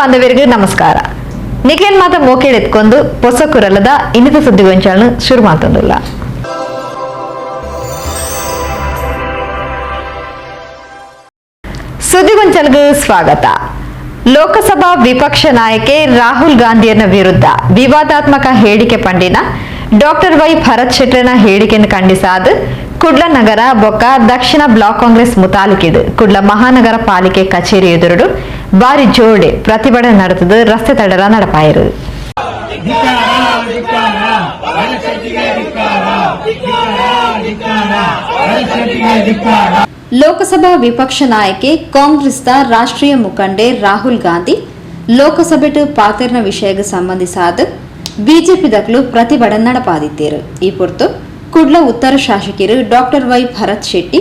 ಬಾಂಧವರಿಗೂ ನಮಸ್ಕಾರ. ನಿಖಿಲ್ ಮಾತ ಮೋಕೇಳೆತ್ಕೊಂಡು ಹೊಸ ಕುರಲದ ಇನ್ನಿತ ಸುದ್ದಿಗೊಂಚಾలను ಶುರು ಮಾತೊಂದುಲ್ಲ ಸುದ್ದಿಗೊಂಚಲ್ಗೆ ಸ್ವಾಗತ. ಲೋಕಸಭಾ ವಿಪಕ್ಷ ನಾಯಕಿ ರಾಹುಲ್ ಗಾಂಧಿಯನ್ನ ವಿರುದ್ಧ ವಿವಾದಾತ್ಮಕ ಹೇಳಿಕೆ ಪಂಡಿನ ಡಾಕ್ಟರ್ ವೈ ಭರತ್ ಶೆಟ್ರನ ಹೇಳಿಕೆಯನ್ನು ಖಂಡಿಸಾದ ಕುಡ್ಲ ನಗರ ಬೊಕ್ಕ ದಕ್ಷಿಣ ಬ್ಲಾಕ್ ಕಾಂಗ್ರೆಸ್ ಮುತಾಲಿಕಿದು ಕುಡ್ಲ ಮಹಾನಗರ ಪಾಲಿಕೆ ಕಚೇರಿ ಎದುರುಡು ಬಾರಿ ಜೋಡೆ ಪ್ರತಿಭಟನೆ ನಡೆತದು ರಸ್ತೆ ತಡರ ನಡಪಾಯಿರು. ಲೋಕಸಭಾ ವಿಪಕ್ಷ ನಾಯಕಿ ಕಾಂಗ್ರೆಸ್ನ ರಾಷ್ಟ್ರೀಯ ಮುಖಂಡೆ ರಾಹುಲ್ ಗಾಂಧಿ ಲೋಕಸಭೆಟ್ ಪಾತೆರ್ನ ವಿಷಯಕ್ಕೆ ಸಂಬಂಧಿಸಾದ ಬಿಜೆಪಿದಕ್ಲು ಪ್ರತಿಭಟನೆ ನಡಪಾದಿತ್ತೇರು. ಈ ಪೊರ್ತು ಕುಡ್ಲ ಉತ್ತರ ಶಾಸಕರು ಡಾಕ್ಟರ್ ವೈ ಭರತ್ ಶೆಟ್ಟಿ,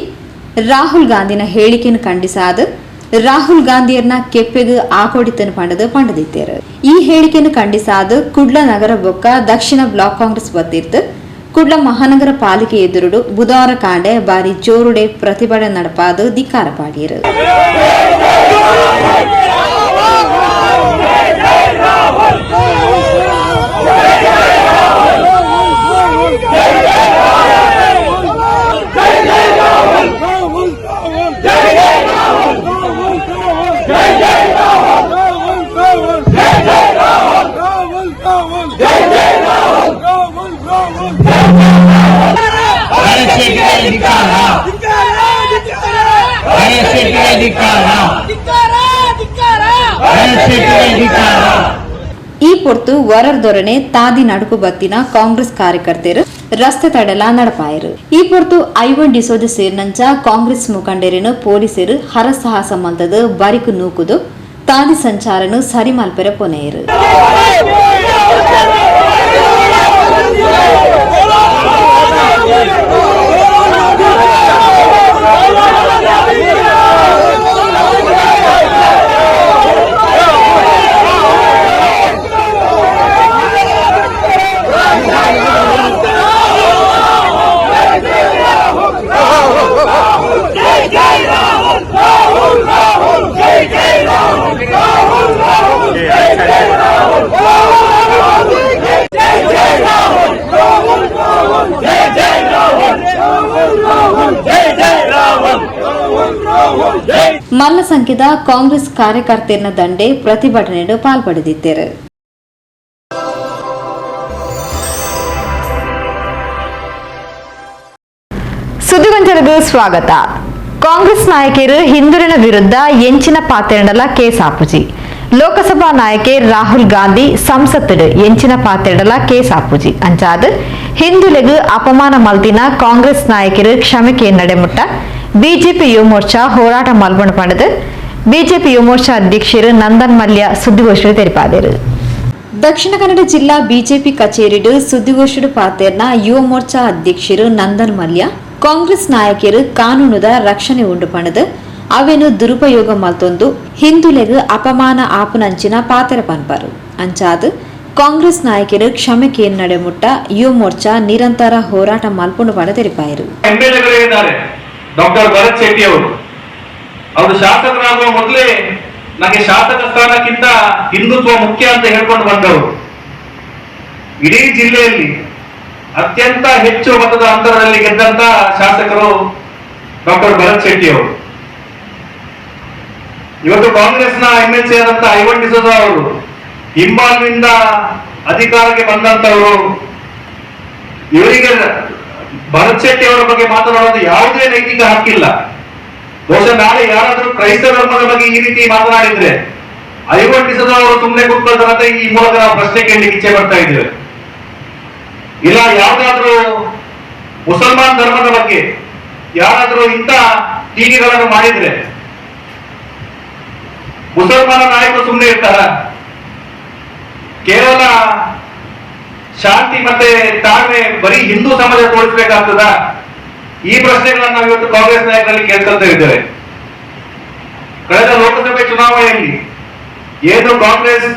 ರಾಹುಲ್ ಗಾಂಧಿನ ಹೇಳಿಕೆಯನ್ನು ಖಂಡಿಸಾದ ರಾಹುಲ್ ಗಾಂಧಿಯರ್ನ ಕೆಪ್ಪೆಗೆ ಆಕೋಡಿತನ ಪಂಡದ ಪಂಡದಿತ್ತೇರು. ಈ ಹೇಳಿಕೆಯನ್ನು ಖಂಡಿಸಾದ ಕುಡ್ಲ ನಗರ ಬೊಕ್ಕ ದಕ್ಷಿಣ ಬ್ಲಾಕ್ ಕಾಂಗ್ರೆಸ್ ಬತ್ತಿರ್ತು ಕುಡ್ಲ ಮಹಾನಗರ ಪಾಲಿಕೆ ಎದುರುಡು ಬುಧವಾರ ಕಾಂಡೆ ಬಾರಿ ಜೋರುಡೆ ಪ್ರತಿಭಟನೆ ನಡಪಾದ ಧಿಕ್ಕಾರ ಪಾಡಿಯರು ಈ ಪೊರ್ತು ವರರ್ ದೊರನೆ ತಾದಿ ನಡುಕು ಬತ್ತಿನ ಕಾಂಗ್ರೆಸ್ ಕಾರ್ಯಕರ್ತರು ರಸ್ತೆ ತಡೆಲ ನಡಪಾಯರು. ಈ ಪೊರ್ತು ಐವನ್ ಡಿಸೋಜ ಸೇರ್ನಂಚ ಕಾಂಗ್ರೆಸ್ ಮುಖಂಡರೇನು ಪೊಲೀಸರು ಹರಸಾಹಸ ಮಂತದ ಬರಿಕು ನೂಕುದು ತಾದಿ ಸಂಚಾರನು ಸರಿ ಮಲ್ಪೆರ ಪೊನೆಯರು ಮಲ್ಲ ಸಂಖ್ಯದ ಕಾಂಗ್ರೆಸ್ ಕಾರ್ಯಕರ್ತೆಯರ ದಂಡೆ ಪ್ರತಿಭಟನೆಯನ್ನು ಪಾಲ್ಪಡೆದಿದ್ದರು. ಸುದ್ದಿಗೊಂಚರಿಗೆ ಸ್ವಾಗತ. ಕಾಂಗ್ರೆಸ್ ನಾಯಕರು ಹಿಂದುಳಿನ ವಿರುದ್ಧ ಎಂಚಿನ ಪಾತ್ರೆಡಲ ಕೇಸ್ ಆಪುಜಿ ಲೋಕಸಭಾ ನಾಯಕಿ ರಾಹುಲ್ ಗಾಂಧಿ ಸಂಸತ್ತಿಡು ಎಂಚಿನ ಪಾತ್ರೆಡಲ ಕೇಸ್ ಆಪುಜಿ ಅಂಚಾದ ಹಿಂದುಳಿಗು ಅಪಮಾನ ಮಲ್ತಿನ ಕಾಂಗ್ರೆಸ್ ನಾಯಕರು ಕ್ಷಮೆ ನಡೆಮುಟ್ಟ. ಬಿಜೆಪಿ ಯುವ ಮೋರ್ಚಾ ಹೋರಾಟ ಮಲ್ಪಣ ಪಡೆದು. ಬಿಜೆಪಿ ಯುವ ಮೋರ್ಚಾ ಅಧ್ಯಕ್ಷರು ನಂದನ್ ಮಲ್ಯ ಸುದ್ದಿಗೋಷ್ಠಿ ತೆರಪಾದರು. ದಕ್ಷಿಣ ಕನ್ನಡ ಜಿಲ್ಲಾ ಬಿಜೆಪಿ ಕಚೇರಿಡು ಸುದ್ದಿಗೋಷ್ಠಿ ಪಾತೆರ್ನ ಯುವ ಮೋರ್ಚಾ ಅಧ್ಯಕ್ಷರು ನಂದನ್ ಮಲ್ಯ ಕಾಂಗ್ರೆಸ್ ನಾಯಕರು ಕಾನೂನುದ ರಕ್ಷಣೆ ಉಂಡು ಪಣದು ಅವೇನು ದುರುಪಯೋಗ ಮಲ್ತೊಂದು ಹಿಂದುಲೆಗು ಅಪಮಾನ ಆಪುನಂಚಿನ ಪಾತೆರ ಪನ್ಪರು. ಅಂಚಾದ್ ಕಾಂಗ್ರೆಸ್ ನಾಯಕರು ಕ್ಷಮೆಗೆ ನಡೆಮುಟ್ಟ ಯುವ ಮೋರ್ಚಾ ನಿರಂತರ ಹೋರಾಟ ಮಲ್ಪುಂಡು ಪಣ ತೆರಿಪಾಯರು. ಡಾಕ್ಟರ್ ಭರತ್ ಶೆಟ್ಟಿ ಅವರು. ಅವರು ಶಾಸಕರಾಗುವ ಮೊದಲೇ ನನಗೆ ಶಾಸಕ ಸ್ಥಾನಕ್ಕಿಂತ ಹಿಂದುತ್ವ ಮುಖ್ಯ ಅಂತ ಹೇಳ್ಕೊಂಡು ಬಂದವರು. ಇಡೀ ಜಿಲ್ಲೆಯಲ್ಲಿ ಅತ್ಯಂತ ಹೆಚ್ಚು ಮತದ ಅಂತರದಲ್ಲಿ ಗೆದ್ದಂತ ಶಾಸಕರು ಡಾಕ್ಟರ್ ಭರತ್ ಶೆಟ್ಟಿ ಅವರು. ಇವತ್ತು ಕಾಂಗ್ರೆಸ್ನ ಎಂ ಎಲ್ ಸಿ ಆದಂತ ಐವನ್ ಡಿಸೋಜ ಅವರು ಹಿಂಬಾಲ್ನಿಂದ ಅಧಿಕಾರಕ್ಕೆ ಬಂದಂತವರು ಇವರಿಗೆ ಭರತ್ ಶೆಟ್ಟಿ ಅವರ ಬಗ್ಗೆ ಮಾತನಾಡೋದು ಯಾವುದೇ ನೈತಿಕ ಹಕ್ಕಿಲ್ಲ. ಬಹುಶಃ ನಾಳೆ ಯಾರಾದರೂ ಕ್ರೈಸ್ತ ಧರ್ಮದ ಬಗ್ಗೆ ಈ ರೀತಿ ಮಾತನಾಡಿದ್ರೆ ಐವನ್ ಡಿಸೋಜ ಅವರು ಸುಮ್ಮನೆ ಕೂತ್ಕೊಳ್ತಾರೆ ಅಂತ ಈ ಮೂಲಕ ನಾವು ಪ್ರಶ್ನೆ ಕೇಳಲಿಕ್ಕೆ ಇಚ್ಛೆ ಪಡ್ತಾ ಇದ್ದೇವೆ. ಇಲ್ಲ, ಯಾವ್ದಾದ್ರೂ ಮುಸಲ್ಮಾನ್ ಧರ್ಮದ ಬಗ್ಗೆ ಯಾರಾದ್ರೂ ಇಂಥ ಟೀಕೆಗಳನ್ನು ಮಾಡಿದ್ರೆ ಮುಸಲ್ಮಾನ ನಾಯಕರು ಸುಮ್ಮನೆ ಇರ್ತಾರ? ಕೇವಲ ಶಾಂತಿ ಮತ್ತೆ ತಾಳ್ಮೆ ಬರೀ ಹಿಂದೂ ಸಮಾಜ ತೋರಿಸಬೇಕಾಗ್ತದ? ಈ ಪ್ರಶ್ನೆಗಳನ್ನು ನಾವು ಇವತ್ತು ಕಾಂಗ್ರೆಸ್ ನಾಯಕರಲ್ಲಿ ಕೇಳ್ಕೊಳ್ತಾ ಇದ್ದೇವೆ. ಕಳೆದ ಲೋಕಸಭೆ ಚುನಾವಣೆಯಲ್ಲಿ ಏನು ಕಾಂಗ್ರೆಸ್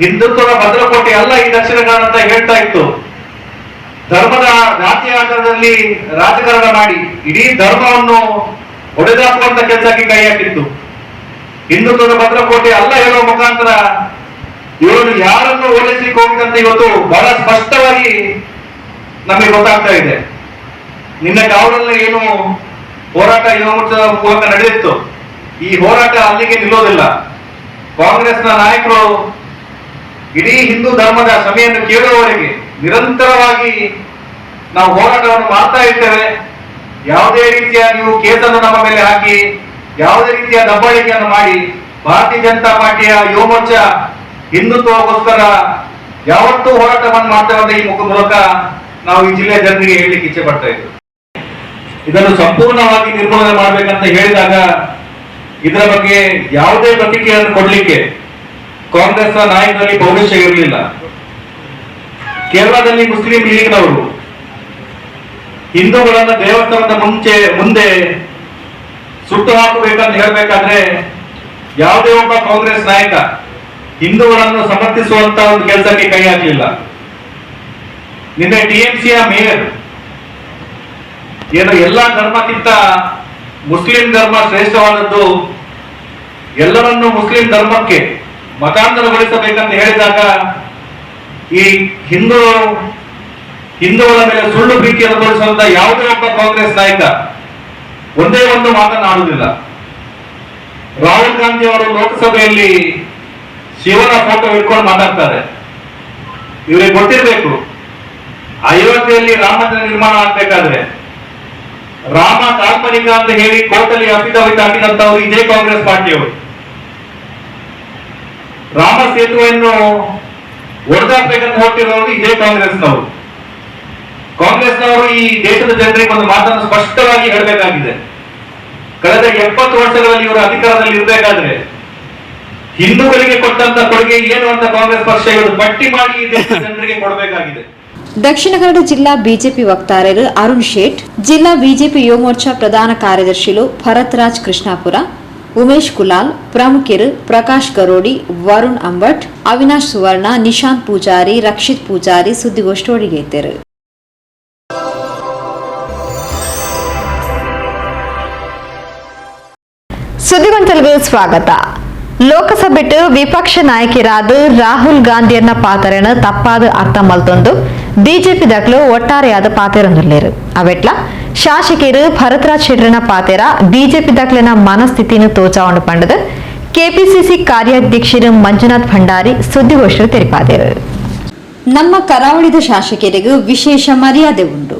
ಹಿಂದುತ್ವದ ಭದ್ರಕೋಟೆ ಅಲ್ಲ ಈ ದಕ್ಷಿಣ ಅಂತ ಹೇಳ್ತಾ ಇತ್ತು. ಧರ್ಮದ ಜಾತಿ ಆಧಾರದಲ್ಲಿ ರಾಜಕಾರಣ ಮಾಡಿ ಇಡೀ ಧರ್ಮವನ್ನು ಒಡೆದಾಕುವಂತ ಕೆಲಸಕ್ಕೆ ಕೈ ಹಾಕಿತ್ತು. ಹಿಂದುತ್ವದ ಭದ್ರಕೋಟೆ ಅಲ್ಲ ಹೇಳುವ ಮುಖಾಂತರ ಇವರು ಯಾರನ್ನು ಓಲೈಸಲಿಕ್ಕೆ ಹೋಗಿದಂತ ಇವತ್ತು ಬಹಳ ಸ್ಪಷ್ಟವಾಗಿ ನಮಗೆ ಗೊತ್ತಾಗ್ತಾ ಇದೆ. ನಿನ್ನೆ ಕಾವಲಲ್ಲಿ ಏನು ಹೋರಾಟ ಯುವ ಮೋರ್ಚಾದ ಮೂಲಕ ನಡೆದಿತ್ತು. ಈ ಹೋರಾಟ ಅಲ್ಲಿಗೆ ನಿಲ್ಲೋದಿಲ್ಲ. ಕಾಂಗ್ರೆಸ್ನ ನಾಯಕರು ಇಡೀ ಹಿಂದೂ ಧರ್ಮದ ಸಭೆಯನ್ನು ಕೇಳುವವರೆಗೆ ನಿರಂತರವಾಗಿ ನಾವು ಹೋರಾಟವನ್ನು ಮಾಡ್ತಾ ಇರ್ತೇವೆ. ಯಾವುದೇ ರೀತಿಯ ನೀವು ಕೇಸನ್ನು ನಮ್ಮ ಮೇಲೆ ಹಾಕಿ, ಯಾವುದೇ ರೀತಿಯ ದಬ್ಬಾಳಿಕೆಯನ್ನು ಮಾಡಿ, ಭಾರತೀಯ ಜನತಾ ಪಾರ್ಟಿಯ ಯುವ ಮೋರ್ಚಾ ಹಿಂದುತ್ವಗೋಸ್ಕರ ಯಾವತ್ತೂ ಹೋರಾಟವನ್ನು ಮಾಡ್ತೇವೆ ಈ ಮುಖ ಮೂಲಕ ನಾವು ಈ ಜಿಲ್ಲೆಯ ಜನರಿಗೆ ಹೇಳಲಿಕ್ಕೆ ಇಚ್ಛೆ ಪಡ್ತಾ ಇದನ್ನು ಸಂಪೂರ್ಣವಾಗಿ ನಿರ್ಮೂಲನೆ ಮಾಡಬೇಕಂತ ಹೇಳಿದಾಗ ಇದರ ಬಗ್ಗೆ ಯಾವುದೇ ಪ್ರತಿಕ್ರಿಯೆಯನ್ನು ಕೊಡಲಿಕ್ಕೆ ಕಾಂಗ್ರೆಸ್ನ ನಾಯಕರಲ್ಲಿ ಭವಿಷ್ಯ ಇರಲಿಲ್ಲ. ಕೇರಳದಲ್ಲಿ ಮುಸ್ಲಿಂ ಲೀಗ್ನವರು ಹಿಂದೂಗಳನ್ನ ದೇವಸ್ಥಾನದ ಮುಂಚೆ, ಮುಂದೆ ಸುಟ್ಟು ಹಾಕಬೇಕಂತ ಹೇಳಬೇಕಾದ್ರೆ ಯಾವುದೇ ಒಬ್ಬ ಕಾಂಗ್ರೆಸ್ ನಾಯಕ ಹಿಂದೂಗಳನ್ನು ಸಮರ್ಥಿಸುವಂತ ಒಂದು ಕೆಲಸಕ್ಕೆ ಕೈ ಹಾಕಲಿಲ್ಲ. ನಿನ್ನೆ ಟಿಎಂಸಿಯ ಮೇಯರ್, ಏನು ಎಲ್ಲಾ ಧರ್ಮಕ್ಕಿಂತ ಮುಸ್ಲಿಂ ಧರ್ಮ ಶ್ರೇಷ್ಠವಾದದ್ದು ಎಲ್ಲರನ್ನೂ ಮುಸ್ಲಿಂ ಧರ್ಮಕ್ಕೆ ಮತಾಂತರಗೊಳಿಸಬೇಕಂತ ಹೇಳಿದಾಗ ಈ ಹಿಂದೂ, ಹಿಂದೂಗಳ ಮೇಲೆ ಸುಳ್ಳು ಪ್ರೀತಿಯನ್ನು ತೋರಿಸುವಂತ ಯಾವುದೇ ಒಬ್ಬ ಕಾಂಗ್ರೆಸ್ ನಾಯಕ ಒಂದೇ ಒಂದು ಮಾತನಾಡುವುದಿಲ್ಲ ರಾಹುಲ್ ಗಾಂಧಿ ಅವರು ಲೋಕಸಭೆಯಲ್ಲಿ ಶಿವನ ಫೋಟೋ ಇಟ್ಕೊಂಡು ಮಾತಾಡ್ತಾರೆ. ಇವರಿಗೆ ಗೊತ್ತಿರಬೇಕು. ಅಯೋಧ್ಯೆಯಲ್ಲಿ ಮಂದಿರ ನಿರ್ಮಾಣ ಆಗ್ಬೇಕಾದ್ರೆ, ರಾಮ ಕಾಲ್ಪನಿಕ ಅಂತ ಹೇಳಿ ಕೋರ್ಟಲ್ಲಿ ಅಫಿಡವಿಟ್ ಹಾಕಿದಂತವರು ಇದೇ ಕಾಂಗ್ರೆಸ್ ಪಾರ್ಟಿಯವರು. ರಾಮ ಸೇತುವೆಯನ್ನು ಒಡೆದಾಕ್ಬೇಕಂತ ಹೊರಟಿರೋರು ಇದೇ ಕಾಂಗ್ರೆಸ್ನವರು. ಕಾಂಗ್ರೆಸ್ನವರು ಈ ದೇಶದ ಜನರಿಗೆ ಒಂದು ಮಾತನ್ನು ಸ್ಪಷ್ಟವಾಗಿ ಹೇಳಬೇಕಾಗಿದೆ. ಕಳೆದ ಎಪ್ಪತ್ತು ವರ್ಷಗಳಲ್ಲಿ ಇವರು ಅಧಿಕಾರದಲ್ಲಿ ಇರಬೇಕಾದ್ರೆ ಹಿಂದೂಗಳಿಗೆ ಕೊಟ್ಟಂತ ಕೊಡುಗೆ ಏನು ಅಂತ ಕಾಂಗ್ರೆಸ್ ಪಕ್ಷ ಇವರು ಪಟ್ಟಿ ಮಾಡಿ ಜನರಿಗೆ ಕೊಡಬೇಕಾಗಿದೆ. ದಕ್ಷಿಣ ಕನ್ನಡ ಜಿಲ್ಲಾ ಬಿಜೆಪಿ ವಕ್ತಾರರು ಅರುಣ್ ಶೇಟ್ ಜಿಲ್ಲಾ ಬಿಜೆಪಿ ಯುವ ಮೋರ್ಚಾ ಪ್ರಧಾನ ಕಾರ್ಯದರ್ಶಿಗಳು ಭರತ್ರಾಜ್ ಕೃಷ್ಣಾಪುರ ಉಮೇಶ್ ಕುಲಾಲ್ ಪ್ರಮುಖರು ಪ್ರಕಾಶ್ ಗರೋಡಿ ವರುಣ್ ಅಂಬಟ್ ಅವಿನಾಶ್ ಸುವರ್ಣ ನಿಶಾಂತ್ ಪೂಜಾರಿ ರಕ್ಷಿತ್ ಪೂಜಾರಿ ಸುದ್ದಿಗೋಷ್ಠಿ ಇದ್ದರು. ಸುದ್ದಿಗೊಂಚಲಿಗೆ ಸ್ವಾಗತ. ಲೋಕಸಭೆಟ್ ವಿಪಕ್ಷ ನಾಯಕರಾದ ರಾಹುಲ್ ಗಾಂಧಿಯನ್ನ ಪಾತ್ರನ ತಪ್ಪಾದ ಅರ್ಥ ಮಲ್ತೊಂದು. ಬಿಜೆಪಿ ದಕ್ಲು ಒಟ್ಟಾರೆಯಾದ ಪಾತೆರೊಂದುಲ್ಲೇರು ಅವೆಟ್ಲ, ಶಾಸಕರು ಭರತರಾಜ್ ಶೆಟ್ರನ ಪಾತೆರ ಬಿಜೆಪಿ ದಾಖಲಿನ ಮನಸ್ಥಿತಿನ ತೋಚಾವಣು ಪಂಡದ. ಕೆಪಿಸಿಸಿ ಕಾರ್ಯಾಧ್ಯಕ್ಷರು ಮಂಜುನಾಥ್ ಭಂಡಾರಿ ಸುದ್ದಿಗೋಷ್ಠಿ ತೆರಿಪಾದರು ನಮ್ಮ ಕರಾವಳಿದ ಶಾಸಕರಿಗೂ ವಿಶೇಷ ಮರ್ಯಾದೆ ಉಂಟು.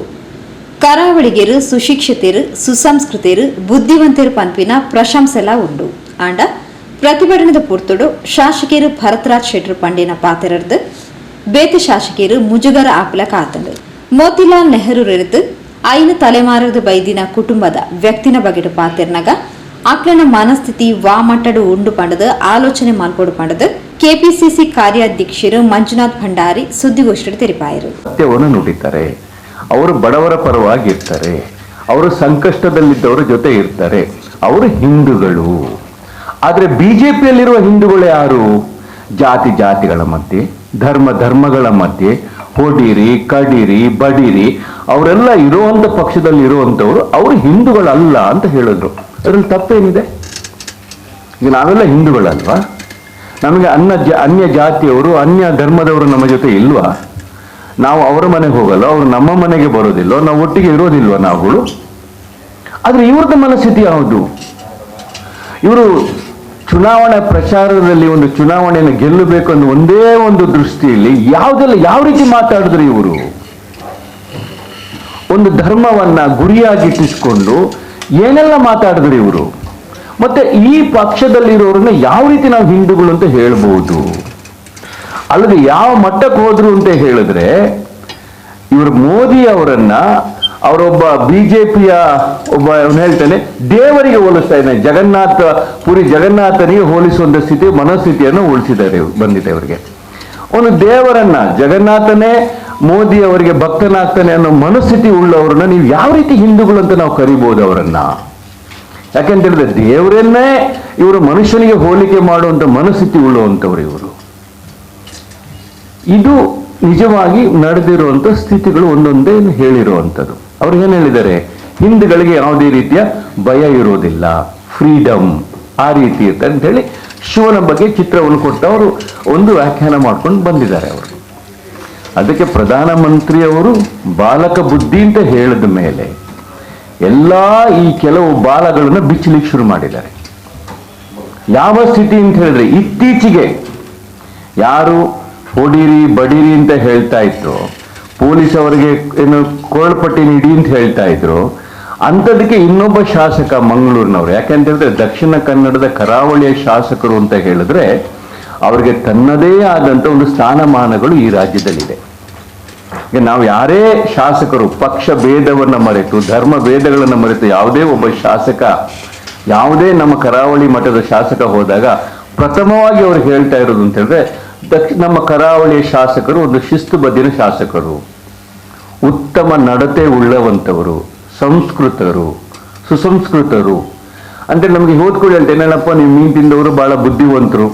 ಕರಾವಳಿಗೆರು, ಸುಶಿಕ್ಷಿತರು, ಸುಸಂಸ್ಕೃತರು, ಬುದ್ಧಿವಂತರು ಪಂಪಿನ ಪ್ರಶಂಸೆಲ್ಲ ಉಂಡು ಆಂಡ ಪ್ರತಿಭಟನೆದ ಪುರ್ತುಡು ಶಾಸಕಿಯರು ಭರತರಾಜ್ ಶೆಟ್ರು ಪಂಡಿನ ಪಾತ್ರರದು ಬೇತೆ ಶಾಸಕಿಯರು ಮುಜುಗರ ಆಪಲ ಕಾತಂಡು. ಮೋತಿಲಾಲ್ ನೆಹರು ಇರುದು ಐನ ತಲೆಮಾರದ ಬೈದಿನ ಕುಟುಂಬದ ವ್ಯಕ್ತಿನ ಬಗೆಡು ಪಾತೆರ್ನಗ ಆಕ್ಲನ ಮನಸ್ಥಿತಿ ವಾ ಮಟ್ಟಡು ಉಂಡು ಪಂಡದು, ಆಲೋಚನೆ ಮಲ್ಪೊಡು ಪಂಡದು, ಕೆಪಿಸಿಸಿ ಕಾರ್ಯಾಧ್ಯಕ್ಷರು ಮಂಜುನಾಥ್ ಭಂಡಾರಿ ಸುದ್ದಿಗೋಷ್ಠಿ ತೆರಿಪಾಯರು ಸತ್ಯವನ್ನು ನುಡಿತಾರೆ, ಅವರು ಬಡವರ ಪರವಾಗಿ ಇರ್ತಾರೆ ಅವರು ಸಂಕಷ್ಟದಲ್ಲಿದ್ದವರ ಜೊತೆ ಇರ್ತಾರೆ, ಅವರು ಹಿಂದೂಗಳು ಆದ್ರೆ ಬಿಜೆಪಿಯಲ್ಲಿರುವ ಹಿಂದೂಗಳು ಯಾರು? ಜಾತಿ ಜಾತಿಗಳ ಮಧ್ಯೆ, ಧರ್ಮ ಧರ್ಮಗಳ ಮಧ್ಯೆ, ಹೊಡಿರಿ, ಕಡಿರಿ, ಬಡಿರಿ, ಅವರೆಲ್ಲ ಇರುವಂಥ ಪಕ್ಷದಲ್ಲಿ ಇರುವಂಥವ್ರು ಅವರು ಹಿಂದೂಗಳಲ್ಲ ಅಂತ ಹೇಳಿದ್ರು. ಅದರಲ್ಲಿ ತಪ್ಪೇನಿದೆ? ಈಗ ನಾವೆಲ್ಲ ಹಿಂದೂಗಳಲ್ವಾ? ನಮಗೆ ಅನ್ನ ಜ, ಅನ್ಯ ಜಾತಿಯವರು, ಅನ್ಯ ಧರ್ಮದವರು ನಮ್ಮ ಜೊತೆ ಇಲ್ವಾ? ನಾವು ಅವರ ಮನೆಗೆ ಹೋಗಲ್ಲ, ಅವರು ನಮ್ಮ ಮನೆಗೆ ಬರೋದಿಲ್ಲ, ನಾವು ಒಟ್ಟಿಗೆ ಇರೋದಿಲ್ವ ನಾವುಗಳು? ಆದರೆ ಇವ್ರದ್ದು ಮನಸ್ಥಿತಿ ಯಾವುದು? ಇವರು ಚುನಾವಣಾ ಪ್ರಚಾರದಲ್ಲಿ ಒಂದು ಚುನಾವಣೆಯನ್ನು ಗೆಲ್ಲಬೇಕು ಅನ್ನೋ ಒಂದೇ ಒಂದು ದೃಷ್ಟಿಯಲ್ಲಿ ಯಾವುದೆಲ್ಲ ಯಾವ ರೀತಿ ಮಾತಾಡಿದ್ರು ಇವರು? ಒಂದು ಧರ್ಮವನ್ನ ಗುರಿಯಾಗಿಟ್ಟಿಸಿಕೊಂಡು ಏನೆಲ್ಲ ಮಾತಾಡಿದ್ರು ಇವರು? ಮತ್ತೆ ಈ ಪಕ್ಷದಲ್ಲಿರೋರನ್ನ ಯಾವ ರೀತಿ ನಾವು ಹಿಂದೂಗಳು ಅಂತ ಹೇಳ್ಬೋದು? ಅಲ್ಲದೆ ಯಾವ ಮಟ್ಟಕ್ಕೆ ಹೋದ್ರು ಅಂತ ಹೇಳಿದ್ರೆ ಇವರು ಮೋದಿ ಅವರನ್ನ ಅವರೊಬ್ಬ ಬಿಜೆಪಿಯ ಒಬ್ಬ ಅವನು ಹೇಳ್ತಾನೆ, ದೇವರಿಗೆ ಹೋಲಿಸ್ತಾ ಇದ್ದಾನೆ. ಜಗನ್ನಾಥ, ಪುರಿ ಜಗನ್ನಾಥನಿಗೆ ಹೋಲಿಸುವಂತ ಸ್ಥಿತಿ, ಮನಸ್ಥಿತಿಯನ್ನು ಉಳಿಸಿದ್ದಾರೆ ಬಂದಿದೆ ಅವರಿಗೆ. ಅವನು ದೇವರನ್ನ, ಜಗನ್ನಾಥನೇ ಮೋದಿ ಅವರಿಗೆ ಭಕ್ತನಾಗ್ತಾನೆ ಅನ್ನೋ ಮನಸ್ಥಿತಿ ಉಳ್ಳವರನ್ನ ನೀವು ಯಾವ ರೀತಿ ಹಿಂದೂಗಳು ಅಂತ ನಾವು ಕರಿಬಹುದು ಅವರನ್ನ? ಯಾಕೆಂತ ಹೇಳಿದ್ರೆ ದೇವರನ್ನೇ ಇವರು ಮನುಷ್ಯನಿಗೆ ಹೋಲಿಕೆ ಮಾಡುವಂತ ಮನಸ್ಥಿತಿ ಉಳ್ಳುವಂಥವ್ರು ಇವರು. ಇದು ನಿಜವಾಗಿ ನಡೆದಿರುವಂತ ಸ್ಥಿತಿಗಳು ಒಂದೊಂದೇ ಹೇಳಿರುವಂಥದ್ದು. ಅವ್ರು ಏನ್ ಹೇಳಿದ್ದಾರೆ? ಹಿಂದುಗಳಿಗೆ ಯಾವುದೇ ರೀತಿಯ ಭಯ ಇರೋದಿಲ್ಲ ಫ್ರೀಡಮ್ ಆ ರೀತಿ ಇರುತ್ತೆ ಅಂತ ಹೇಳಿ ಶಿವನ ಬಗ್ಗೆ ಚಿತ್ರವನ್ನು ಕೊಟ್ಟು ಅವರು ಒಂದು ವ್ಯಾಖ್ಯಾನ ಮಾಡ್ಕೊಂಡು ಬಂದಿದ್ದಾರೆ ಅವರು. ಅದಕ್ಕೆ ಪ್ರಧಾನಮಂತ್ರಿಯವರು ಬಾಲಕ ಬುದ್ಧಿ ಅಂತ ಹೇಳಿದ ಮೇಲೆ ಎಲ್ಲ ಈ ಕೆಲವು ಬಾಲಗಳನ್ನು ಬಿಚ್ಚಲಿಕ್ಕೆ ಶುರು ಮಾಡಿದ್ದಾರೆ. ಯಾವ ಸ್ಥಿತಿ ಅಂತ ಹೇಳಿದ್ರೆ ಇತ್ತೀಚೆಗೆ ಯಾರು ಹೊಡಿರಿ, ಬಡಿರಿ ಅಂತ ಹೇಳ್ತಾ ಇದ್ರು. ಪೊಲೀಸ್ ಅವರಿಗೆ ಏನು ಕೊರಳಪಟ್ಟಿ ನೀಡಿ ಅಂತ ಹೇಳ್ತಾ ಇದ್ರು. ಅಂಥದಕ್ಕೆ ಇನ್ನೊಬ್ಬ ಶಾಸಕ ಮಂಗಳೂರಿನವರು. ಯಾಕೆಂತ ಹೇಳಿದ್ರೆ ದಕ್ಷಿಣ ಕನ್ನಡದ ಕರಾವಳಿಯ ಶಾಸಕರು ಅಂತ ಹೇಳಿದ್ರೆ ಅವರಿಗೆ ತನ್ನದೇ ಆದಂತ ಒಂದು ಸ್ಥಾನಮಾನಗಳು ಈ ರಾಜ್ಯದಲ್ಲಿದೆ. ಈಗ ನಾವು ಯಾರೇ ಶಾಸಕರು, ಪಕ್ಷ ಭೇದವನ್ನು ಮರೆತು, ಧರ್ಮ ಭೇದಗಳನ್ನು ಮರೆತು ಯಾವುದೇ ಒಬ್ಬ ಶಾಸಕ, ಯಾವುದೇ ನಮ್ಮ ಕರಾವಳಿ ಮಠದ ಶಾಸಕ ಹೋದಾಗ ಪ್ರಥಮವಾಗಿ ಅವರು ಹೇಳ್ತಾ ಇರೋದು ಅಂತ ಹೇಳಿದ್ರೆ ನಮ್ಮ ಕರಾವಳಿಯ ಶಾಸಕರು ಒಂದು ಶಿಸ್ತುಬದ್ಧಿನ ಶಾಸಕರು. ಉತ್ತಮ ನಡತೆ ಉಳ್ಳವಂಥವರು ಸಂಸ್ಕೃತರು, ಸುಸಂಸ್ಕೃತರು. ಅಂದರೆ ನಮಗೆ ಓದ್ಕೊಳ್ಳಿ ಅಂತ ಏನಪ್ಪ, ನೀವು ಮೀನು ತಿಂದವರು ಭಾಳ ಬುದ್ಧಿವಂತರು,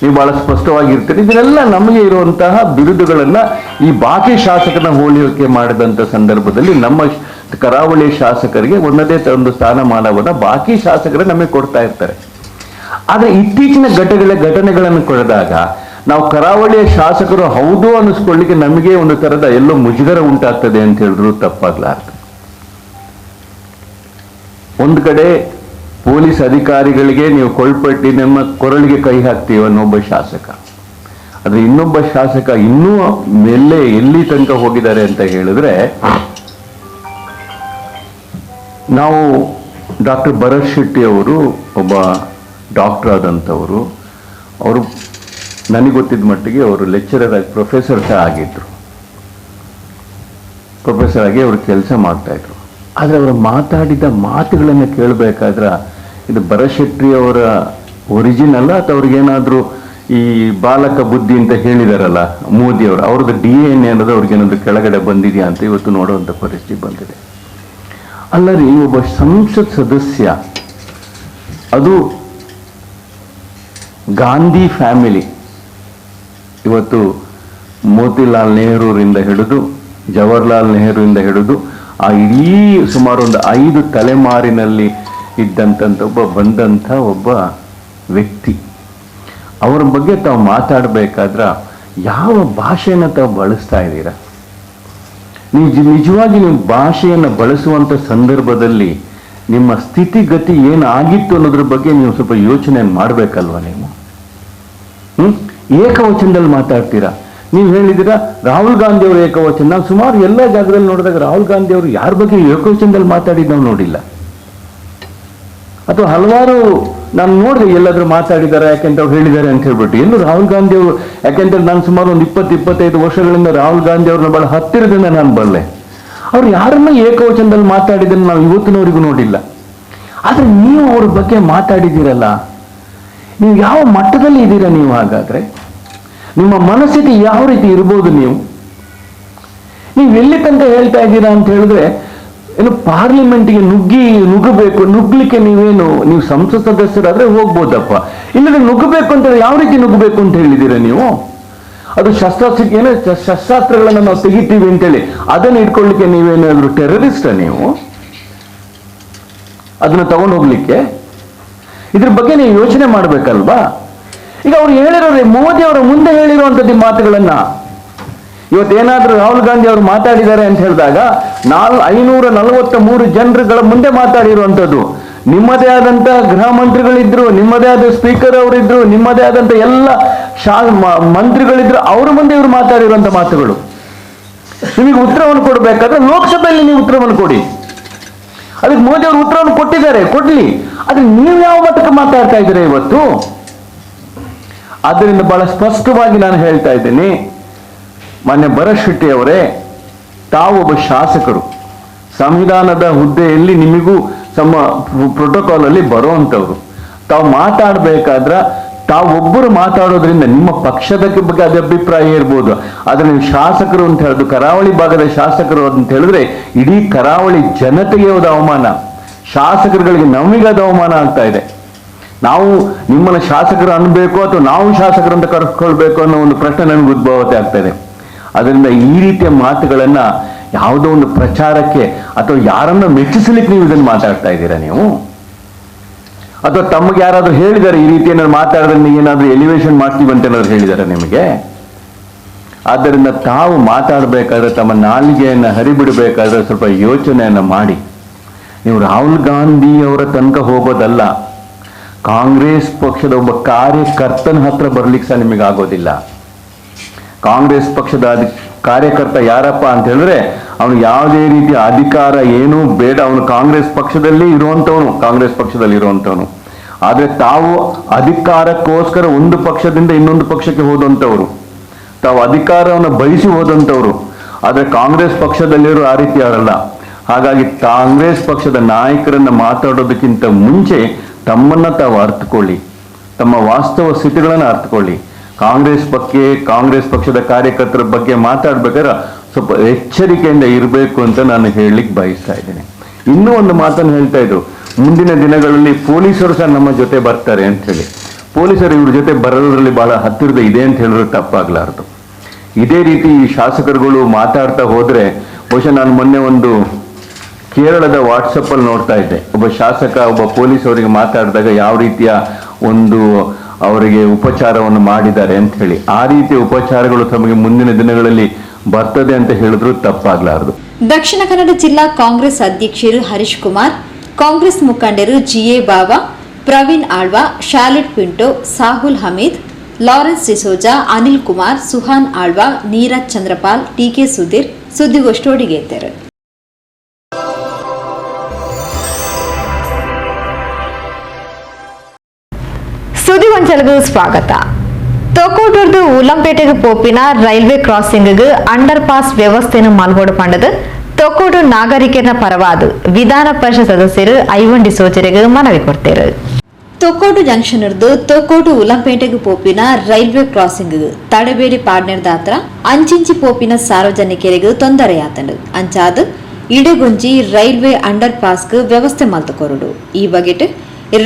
ನೀವು ಭಾಳ ಸ್ಪಷ್ಟವಾಗಿರ್ತೀರಿ. ಇದನ್ನೆಲ್ಲ ನಮಗೆ ಇರುವಂತಹ ಬಿರುದುಗಳನ್ನು ಈ ಬಾಕಿ ಶಾಸಕನ ಹೋಲಿಕೆ ಮಾಡಿದಂಥ ಸಂದರ್ಭದಲ್ಲಿ ನಮ್ಮ ಕರಾವಳಿ ಶಾಸಕರಿಗೆ ಒಂದದೇ ಒಂದು ಸ್ಥಾನಮಾನವನ್ನು ಬಾಕಿ ಶಾಸಕರೇ ನಮಗೆ ಕೊಡ್ತಾ ಇರ್ತಾರೆ. ಆದರೆ ಇತ್ತೀಚಿನ ಘಟಗಳ, ಘಟನೆಗಳನ್ನು ಕೊಡದಾಗ ನಾವು ಕರಾವಳಿಯ ಶಾಸಕರು ಹೌದು ಅನ್ನಿಸ್ಕೊಳ್ಳಿಕ್ಕೆ ನಮಗೆ ಒಂದು ತರದ ಎಲ್ಲೋ ಮುಜುಗರ ಉಂಟಾಗ್ತದೆ ಅಂತ ಹೇಳಿದ್ರು ತಪ್ಪಾಗ್ಲಾರ್ದು. ಒಂದು ಕಡೆ ಪೊಲೀಸ್ ಅಧಿಕಾರಿಗಳಿಗೆ ನೀವು ಕೊಳ್ಪಟ್ಟಿ ನಮ್ಮ ಕೊರಳಿಗೆ ಕೈ ಹಾಕ್ತೀವಿ ಅನ್ನೊಬ್ಬ ಶಾಸಕ. ಆದ್ರೆ ಇನ್ನೊಬ್ಬ ಶಾಸಕ ಇನ್ನೂ ಮೇಲೆ ಎಲ್ಲಿ ತನಕ ಹೋಗಿದ್ದಾರೆ ಅಂತ ಹೇಳಿದ್ರೆ, ನಾವು ಡಾಕ್ಟರ್ ಭರತ್ ಶೆಟ್ಟಿ ಅವರು ಒಬ್ಬ ಡಾಕ್ಟರ್ ಆದಂಥವರು. ಅವರು ನನಗೆ ಗೊತ್ತಿದ್ದ ಮಟ್ಟಿಗೆ ಅವರು ಲೆಕ್ಚರರ್ ಆಗಿ ಪ್ರೊಫೆಸರ್ ಸಹ ಆಗಿದ್ರು. ಪ್ರೊಫೆಸರ್ ಆಗಿ ಅವರು ಕೆಲಸ ಮಾಡ್ತಾ ಇದ್ರು. ಆದರೆ ಅವರು ಮಾತಾಡಿದ ಮಾತುಗಳನ್ನು ಕೇಳಬೇಕಾದ್ರೆ ಇದು ಭರತ್ ಅವರ ಒರಿಜಿನ್ ಅಲ್ಲ ಅಥವಾ ಅವ್ರಿಗೇನಾದರೂ ಈ ಬಾಲಕ ಬುದ್ಧಿ ಅಂತ ಹೇಳಿದಾರಲ್ಲ ಮೋದಿ ಅವರು, ಅವ್ರದ್ದು ಡಿ ಎನ್ ಎ ಅನ್ನೋದು ಅವ್ರಿಗೇನಾದ್ರು ಕೆಳಗಡೆ ಬಂದಿದೆಯಾ ಅಂತ ಇವತ್ತು ನೋಡುವಂಥ ಪರಿಸ್ಥಿತಿ ಬಂದಿದೆ. ಅಲ್ಲರಿ ಒಬ್ಬ ಸಂಸತ್ ಸದಸ್ಯ, ಅದು ಗಾಂಧಿ ಫ್ಯಾಮಿಲಿ ಇವತ್ತು ಮೋತಿಲಾಲ್ ನೆಹರೂರಿಂದ ಹಿಡಿದು, ಜವಾಹರ್ಲಾಲ್ ನೆಹರೂರಿಂದ ಹಿಡಿದು, ಆ ಇಡೀ ಸುಮಾರು ಒಂದು ಐದು ತಲೆಮಾರಿನಲ್ಲಿ ಇದ್ದಂಥ ಒಬ್ಬ, ಬಂದಂಥ ಒಬ್ಬ ವ್ಯಕ್ತಿ. ಅವರ ಬಗ್ಗೆ ತಾವು ಮಾತಾಡಬೇಕಾದ್ರೆ ಯಾವ ಭಾಷೆಯನ್ನು ತಾವು ಬಳಸ್ತಾ ಇದ್ದೀರಾ? ನೀವು ನಿಜವಾಗಿ ನೀವು ಭಾಷೆಯನ್ನು ಬಳಸುವಂತ ಸಂದರ್ಭದಲ್ಲಿ ನಿಮ್ಮ ಸ್ಥಿತಿಗತಿ ಏನಾಗಿತ್ತು ಅನ್ನೋದ್ರ ಬಗ್ಗೆ ನೀವು ಸ್ವಲ್ಪ ಯೋಚನೆ ಮಾಡಬೇಕಲ್ವ ನೀವು? ಹ್ಮ್? ಏಕವಚನದಲ್ಲಿ ಮಾತಾಡ್ತೀರಾ? ನೀವು ಹೇಳಿದ್ದೀರಾ, ರಾಹುಲ್ ಗಾಂಧಿ ಅವರು ಏಕವಚನ. ನಾವು ಸುಮಾರು ಎಲ್ಲ ಜಾಗದಲ್ಲಿ ನೋಡಿದಾಗ ರಾಹುಲ್ ಗಾಂಧಿ ಅವರು ಯಾರ ಬಗ್ಗೆ ಏಕವಚನದಲ್ಲಿ ಮಾತಾಡಿದ್ದು ನಾವು ನೋಡಿಲ್ಲ. ಅಥವಾ ಹಲವಾರು ನಾನು ನೋಡಿದೆ ಎಲ್ಲಾದರೂ ಮಾತಾಡಿದ್ದಾರೆ ಯಾಕೆಂತ ಅವ್ರು ಹೇಳಿದ್ದಾರೆ ಅಂತ ಹೇಳ್ಬಿಟ್ಟು. ಎಲ್ಲೂ ರಾಹುಲ್ ಗಾಂಧಿ ಅವರು ಯಾಕೆಂದ್ರೆ ನಾನು ಸುಮಾರು ಒಂದು ಇಪ್ಪತ್ತು, ಇಪ್ಪತ್ತೈದು ವರ್ಷಗಳಿಂದ ರಾಹುಲ್ ಗಾಂಧಿ ಅವ್ರನ್ನ ಬಹಳ ಹತ್ತಿರದಿಂದ ನಾನು ಬರಲೆ. ಅವ್ರು ಯಾರನ್ನ ಏಕವಚನದಲ್ಲಿ ಮಾತಾಡಿದ್ದನ್ನು ನಾವು ಇವತ್ತಿನವರೆಗೂ ನೋಡಿಲ್ಲ. ಆದರೆ ನೀವು ಅವ್ರ ಬಗ್ಗೆ ಮಾತಾಡಿದ್ದೀರಲ್ಲ ನೀವು ಯಾವ ಮಟ್ಟದಲ್ಲಿ ಇದ್ದೀರಾ ನೀವು ಹಾಗಾದ್ರೆ? ನಿಮ್ಮ ಮನಸ್ಥಿತಿ ಯಾವ ರೀತಿ ಇರ್ಬೋದು ನೀವು? ನೀವು ಎಲ್ಲಿ ತನಕ ಹೇಳ್ತಾ ಇದ್ದೀರಾ ಅಂತ ಹೇಳಿದ್ರೆ, ಏನು ಪಾರ್ಲಿಮೆಂಟ್ಗೆ ನುಗ್ಗಿ ನುಗ್ಗಬೇಕು ನುಗ್ಲಿಕ್ಕೆ ನೀವೇನು, ನೀವು ಸಂಸತ್ ಸದಸ್ಯರಾದ್ರೆ ಹೋಗ್ಬೋದಪ್ಪ. ಇಲ್ಲದ್ರೆ ನುಗ್ಗಬೇಕು ಅಂತ ಯಾವ ರೀತಿ ನುಗ್ಗಬೇಕು ಅಂತ ಹೇಳಿದ್ದೀರಾ ನೀವು? ಅದು ಶಸ್ತ್ರಾಸ್ತ್ರ, ಏನೋ ಶಸ್ತ್ರಾಸ್ತ್ರಗಳನ್ನ ನಾವು ತೆಗಿತೀವಿ ಅಂತೇಳಿ, ಅದನ್ನ ಇಟ್ಕೊಳ್ಳಿಕ್ಕೆ ನೀವೇನಾದ್ರು ಟೆರರಿಸ್ಟ ನೀವು? ಅದನ್ನ ತಗೊಂಡು ಹೋಗ್ಲಿಕ್ಕೆ? ಇದ್ರ ಬಗ್ಗೆ ನೀವು ಯೋಚನೆ ಮಾಡಬೇಕಲ್ವಾ? ಈಗ ಅವ್ರು ಹೇಳಿರೋ ಮೋದಿ ಅವರ ಮುಂದೆ ಹೇಳಿರುವಂತದ್ದು ಈ ಮಾತುಗಳನ್ನ. ಇವತ್ತೇನಾದ್ರೂ ರಾಹುಲ್ ಗಾಂಧಿ ಅವರು ಮಾತಾಡಿದ್ದಾರೆ ಅಂತ ಹೇಳಿದಾಗ ನಾಲ್ ಐನೂರ ನಲವತ್ತ ಮೂರು ಜನರುಗಳ ಮುಂದೆ ಮಾತಾಡಿರುವಂಥದ್ದು. ನಿಮ್ಮದೇ ಆದಂತಹ ಗೃಹ ಮಂತ್ರಿಗಳಿದ್ರು, ನಿಮ್ಮದೇ ಆದ ಸ್ಪೀಕರ್ ಅವರಿದ್ರು, ನಿಮ್ಮದೇ ಆದಂತ ಎಲ್ಲ ಶಾ ಮಂತ್ರಿಗಳಿದ್ರು, ಅವ್ರ ಮುಂದೆ ಇವರು ಮಾತಾಡಿರುವಂತ ಮಾತುಗಳು. ನಿಮಗೆ ಉತ್ತರವನ್ನು ಕೊಡಬೇಕಾದ್ರೆ ಲೋಕಸಭೆಯಲ್ಲಿ ನೀವು ಉತ್ತರವನ್ನು ಕೊಡಿ. ಅದಕ್ಕೆ ಮೋದಿ ಅವರು ಉತ್ತರವನ್ನು ಕೊಟ್ಟಿದ್ದಾರೆ, ಕೊಡ್ಲಿ. ಆದ್ರೆ ನೀವು ಯಾವ ಮಟ್ಟಕ್ಕೆ ಮಾತಾಡ್ತಾ ಇದ್ದೀರಾ ಇವತ್ತು? ಅದರಿಂದ ಬಹಳ ಸ್ಪಷ್ಟವಾಗಿ ನಾನು ಹೇಳ್ತಾ ಇದ್ದೀನಿ. ಮಾನ್ಯ ಶೆಟ್ಟಿ ಅವರೇ ತಾವು ಒಬ್ಬ ಶಾಸಕರು. ಸಂವಿಧಾನದ ಹುದ್ದೆಯಲ್ಲಿ ನಿಮಗೂ ತಮ್ಮ ಪ್ರೋಟೋಕಾಲ್ ಅಲ್ಲಿ ಬರುವಂತವ್ರು ತಾವು ಮಾತಾಡ್ಬೇಕಾದ್ರ ತಾವೊಬ್ಬರು ಮಾತಾಡೋದ್ರಿಂದ ನಿಮ್ಮ ಪಕ್ಷದ ಬಗ್ಗೆ ಅದು ಅಭಿಪ್ರಾಯ ಇರ್ಬೋದು. ಆದರೆ ನೀವು ಶಾಸಕರು ಅಂತ ಹೇಳೋದು, ಕರಾವಳಿ ಭಾಗದ ಶಾಸಕರು ಅಂತ ಹೇಳಿದ್ರೆ ಇಡೀ ಕರಾವಳಿ ಜನತೆಗೆ ಒಂದು ಅವಮಾನ. ಶಾಸಕರುಗಳಿಗೆ ನಮಗೆ ಅದು ಅವಮಾನ ಆಗ್ತಾ ಇದೆ. ನಾವು ನಿಮ್ಮನ್ನ ಶಾಸಕರು ಅನ್ಬೇಕು ಅಥವಾ ನಾವು ಶಾಸಕರು ಅಂತ ಕರೆಸ್ಕೊಳ್ಬೇಕು ಅನ್ನೋ ಒಂದು ಪ್ರಶ್ನೆ ನನಗೆ ಉದ್ಭವತೆ ಆಗ್ತಾ ಇದೆ. ಅದರಿಂದ ಈ ರೀತಿಯ ಮಾತುಗಳನ್ನ ಯಾವುದೋ ಒಂದು ಪ್ರಚಾರಕ್ಕೆ ಅಥವಾ ಯಾರನ್ನ ಮೆಚ್ಚಿಸಲಿಕ್ಕೆ ನೀವು ಇದನ್ನು ಮಾತಾಡ್ತಾ ಇದ್ದೀರಾ ನೀವು? ಅಥವಾ ತಮಗೆ ಯಾರಾದರೂ ಹೇಳಿದ್ದಾರೆ, ಈ ರೀತಿ ಏನಾದ್ರು ಮಾತಾಡಿದ್ರೆ ಏನಾದ್ರೂ ಎಲಿವೇಶನ್ ಮಾಡ್ತೀವಿ ಅಂತ ಏನಾದ್ರು ಹೇಳಿದ್ದಾರೆ ನಿಮಗೆ? ಆದ್ದರಿಂದ ತಾವು ಮಾತಾಡಬೇಕಾದ್ರೆ ತಮ್ಮ ನಾಲಿಗೆಯನ್ನು ಹರಿಬಿಡಬೇಕಾದ್ರೆ ಸ್ವಲ್ಪ ಯೋಚನೆಯನ್ನು ಮಾಡಿ. ನೀವು ರಾಹುಲ್ ಗಾಂಧಿ ಅವರ ತನಕ ಹೋಗೋದಲ್ಲ, ಕಾಂಗ್ರೆಸ್ ಪಕ್ಷದ ಒಬ್ಬ ಕಾರ್ಯಕರ್ತನ ಹತ್ರ ಬರ್ಲಿಕ್ಕೆ ಸಹ ನಿಮಗೆ ಆಗೋದಿಲ್ಲ ಕಾಂಗ್ರೆಸ್ ಪಕ್ಷದ ಕಾರ್ಯಕರ್ತ ಯಾರಪ್ಪ ಅಂತ ಹೇಳಿದ್ರೆ ಅವನು ಯಾವುದೇ ರೀತಿಯ ಅಧಿಕಾರ ಏನೂ ಬೇಡ. ಅವನು ಕಾಂಗ್ರೆಸ್ ಪಕ್ಷದಲ್ಲಿ ಇರುವಂತವನು ಕಾಂಗ್ರೆಸ್ ಪಕ್ಷದಲ್ಲಿ ಇರುವಂತವನು ಆದ್ರೆ ತಾವು ಅಧಿಕಾರಕ್ಕೋಸ್ಕರ ಒಂದು ಪಕ್ಷದಿಂದ ಇನ್ನೊಂದು ಪಕ್ಷಕ್ಕೆ ಹೋದಂತವರು ತಾವು ಅಧಿಕಾರವನ್ನು ಬಯಸಿ ಹೋದಂಥವರು. ಆದ್ರೆ ಕಾಂಗ್ರೆಸ್ ಪಕ್ಷದಲ್ಲಿರೋ ಆ ರೀತಿ ಅವರಲ್ಲ ಹಾಗಾಗಿ ಕಾಂಗ್ರೆಸ್ ಪಕ್ಷದ ನಾಯಕರನ್ನ ಮಾತಾಡೋದಕ್ಕಿಂತ ಮುಂಚೆ ತಮ್ಮನ್ನ ತಾವು ಅರ್ಥಕೊಳ್ಳಿ ತಮ್ಮ ವಾಸ್ತವ ಸ್ಥಿತಿಗಳನ್ನ ಅರ್ಥಕೊಳ್ಳಿ ಕಾಂಗ್ರೆಸ್ ಬಗ್ಗೆ, ಕಾಂಗ್ರೆಸ್ ಪಕ್ಷದ ಕಾರ್ಯಕರ್ತರ ಬಗ್ಗೆ ಮಾತಾಡ್ಬೇಕಾದ್ರೆ ಸ್ವಲ್ಪ ಎಚ್ಚರಿಕೆಯಿಂದ ಇರಬೇಕು ಅಂತ ನಾನು ಹೇಳಲಿಕ್ಕೆ ಬಯಸ್ತಾ ಇದ್ದೀನಿ. ಇನ್ನೂ ಒಂದು ಮಾತನ್ನು ಹೇಳ್ತಾ ಇದ್ರು. ಮುಂದಿನ ದಿನಗಳಲ್ಲಿ ಪೊಲೀಸರು ಸಹ ನಮ್ಮ ಜೊತೆ ಬರ್ತಾರೆ ಅಂತ ಹೇಳಿ. ಪೊಲೀಸರು ಇವ್ರ ಜೊತೆ ಬರೋದ್ರಲ್ಲಿ ಬಹಳ ಹತ್ತಿರದ ಇದೆ ಅಂತ ಹೇಳಿದ್ರೆ ತಪ್ಪಾಗ್ಲಾರ್ದು. ಇದೇ ರೀತಿ ಈ ಶಾಸಕರುಗಳು ಮಾತಾಡ್ತಾ ಹೋದ್ರೆ, ಬಹುಶಃ ನಾನು ಮೊನ್ನೆ ಒಂದು ಕೇರಳದ ವಾಟ್ಸಪ್ ಅಲ್ಲಿ ನೋಡ್ತಾ ಇದ್ದೆ. ಒಬ್ಬ ಶಾಸಕ, ಒಬ್ಬ ಪೊಲೀಸ್ ಅವರಿಗೆ ಮಾತಾಡಿದಾಗ ಯಾವ ರೀತಿಯ ಒಂದು ಅವರಿಗೆ ಉಪಚಾರವನ್ನು ಮಾಡಿದ್ದಾರೆ ಅಂತ ಹೇಳಿ. ಆ ರೀತಿಯ ಉಪಚಾರಗಳು ತಮಗೆ ಮುಂದಿನ ದಿನಗಳಲ್ಲಿ ಬರ್ತದೆ ಅಂತ ಹೇಳಿದ್ರು ತಪ್ಪಾಗ್ಲಾರದು. ದಕ್ಷಿಣ ಕನ್ನಡ ಜಿಲ್ಲಾ ಕಾಂಗ್ರೆಸ್ ಅಧ್ಯಕ್ಷರು ಹರೀಶ್ ಕುಮಾರ್ ಕಾಂಗ್ರೆಸ್ ಮುಖಂಡರು GA Baba Praveen Alva Shalet Pinto Sahul Hameed Lawrence D'Souza Anil Kumar Suhan Alva Neeraj Chandrapal TK Sudhir ಸುದ್ದಿಗೋಷ್ಠಿಗೆ ಇದ್ದಾರೆ ಸುದ್ದಿಗೊಂಚಲಗೂ ಸ್ವಾಗತ. ತೊಕೋಟೂರ್ದು ಉಲ್ಲಂಪೇಟೆಗೆ ಪೋಪಿನ ರೈಲ್ವೆ ಕ್ರಾಸಿಂಗ್ ಅಂಡರ್ ಪಾಸ್ ವ್ಯವಸ್ಥೆಯನ್ನು ಮಲ್ಗೋಡು ಪಂಡದು ತೊಕೋಟು ನಾಗರಿಕರ ಪರವಾದ ವಿಧಾನ ಪರಿಷತ್ ಸದಸ್ಯರು ಐವಂಡಿ ಡಿಸೋಜರಿಗೆ ಮನವಿ ಕೊಡ್ತಾರೆ. ತೊಕೋಟು ಜಂಕ್ಷನ್ ಇರ್ದು ತೊಕೋಟು ಉಲಂಪೇಟೆಗೆ ಪೋಪಿನ ರೈಲ್ವೆ ಕ್ರಾಸಿಂಗ್ ತಡಬೇಡಿ ಪಾಡ್ನೆರ್ ಹತ್ರ ಅಂಚಿಂಚಿ ಪೋಪಿನ ಸಾರ್ವಜನಿಕರಿಗೆ ತೊಂದರೆಯಾತಂಡು. ಅಂಚಾದ ಇಡಗುಂಜಿ ರೈಲ್ವೆ ಅಂಡರ್ ಪಾಸ್ಗೆ ವ್ಯವಸ್ಥೆ ಮಲ್ತಕೊರಡು. ಈ ಬಗೆಟ್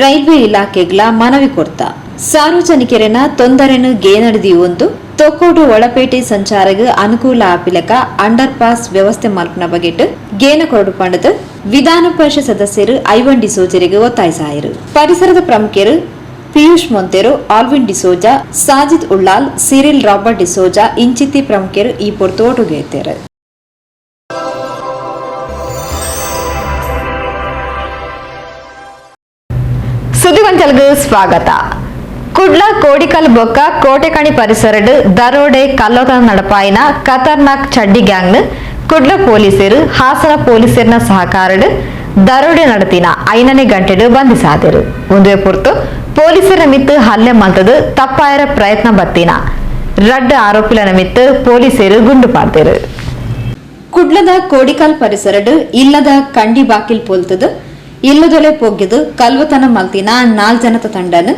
ರೈಲ್ವೆ ಇಲಾಖೆಗಳ ಮನವಿ ಕೊಡ್ತ. ಸಾರ್ವಜನಿಕರನ ತೊಂದರೆನು ಗೇನಡಿದಿ ಒಂದು. ತೊಕ್ಕೋಡು ಒಳಪೇಟೆ ಸಂಚಾರಗ ಅನುಕೂಲ ಆಪಿಲಕ ಅಂಡರ್ ಪಾಸ್ ವ್ಯವಸ್ಥೆ ಮಲ್ಪನ ಬಗೆಟ್ ಗೇನ ಕೊರಡು ಪಂಡದ. ವಿಧಾನ ಪರಿಷತ್ ಸದಸ್ಯರು ಐವಂಡಿ ಸೋಜರಿಗೆ ಒತ್ತಾಯಿಸಾಯರು. ಪರಿಸರದ ಪ್ರಮುಖರು Piyush Monteiro, Alvin D'Souza Sajid Ullal, Cyril Robert D'Souza ಇಂಚಿತಿ ಪ್ರಮುಖರು ಈ ಪೊರ್ತು ಒಟ್ಟುಗೇತಾರೆ ಸುದ್ದಿಗೊಂಚಲಗೂ ಸ್ವಾಗತ. ಕುಡ್ಲ ಕೋಡಿಕಲ್ ಬೊಕ್ಕ ಕೋಟೆಕಣಿ ಪರಿಸರಡ್ ದರೋಡೆ ಕಲ್ಲೋತನ ನಡಪಾಯಿನ ಖತರ್ನಾಕ್ ಚಡ್ಡಿ ಗ್ಯಾಂಗ್, ಕುಡ್ಲ ಪೊಲೀಸರು, ಹಾಸನ ಪೊಲೀಸರಿನ ಸಹಕಾರಡ್ ದರೋಡೆ ನಡತಿನ ಐನನೇ ಗಂಟೆಡ್ ಬಂಧಿಸಾದರು ಒಂದೇ ಪುರ್ತು ಪೊಲೀಸರ ಮಿತ್ತು ಹಲ್ಲೆ ಮಂತದು ತಪ್ಪಾಯರ ಪ್ರಯತ್ನ ಬತ್ತಿನ ರಡ್ಡ ಆರೋಪಿಗಳ ಮಿತ್ತು ಪೊಲೀಸರು ಗುಂಡು ಪಾಡ್ದರು ಕುಡ್ಲದ ಕೋಡಿಕಲ್ ಪರಿಸರಡ್ ಇಲ್ಲದ ಕಂಡಿ ಬಾಕಿಲ್ ಪೋಲ್ತದು, ಇಲ್ಲದೊಲೆ ಪೋಗ್ಯದು ಕಲ್ವತನ ಮಲ್ತಿನ ನಾಲ್ ಜನತ ತಂಡನ್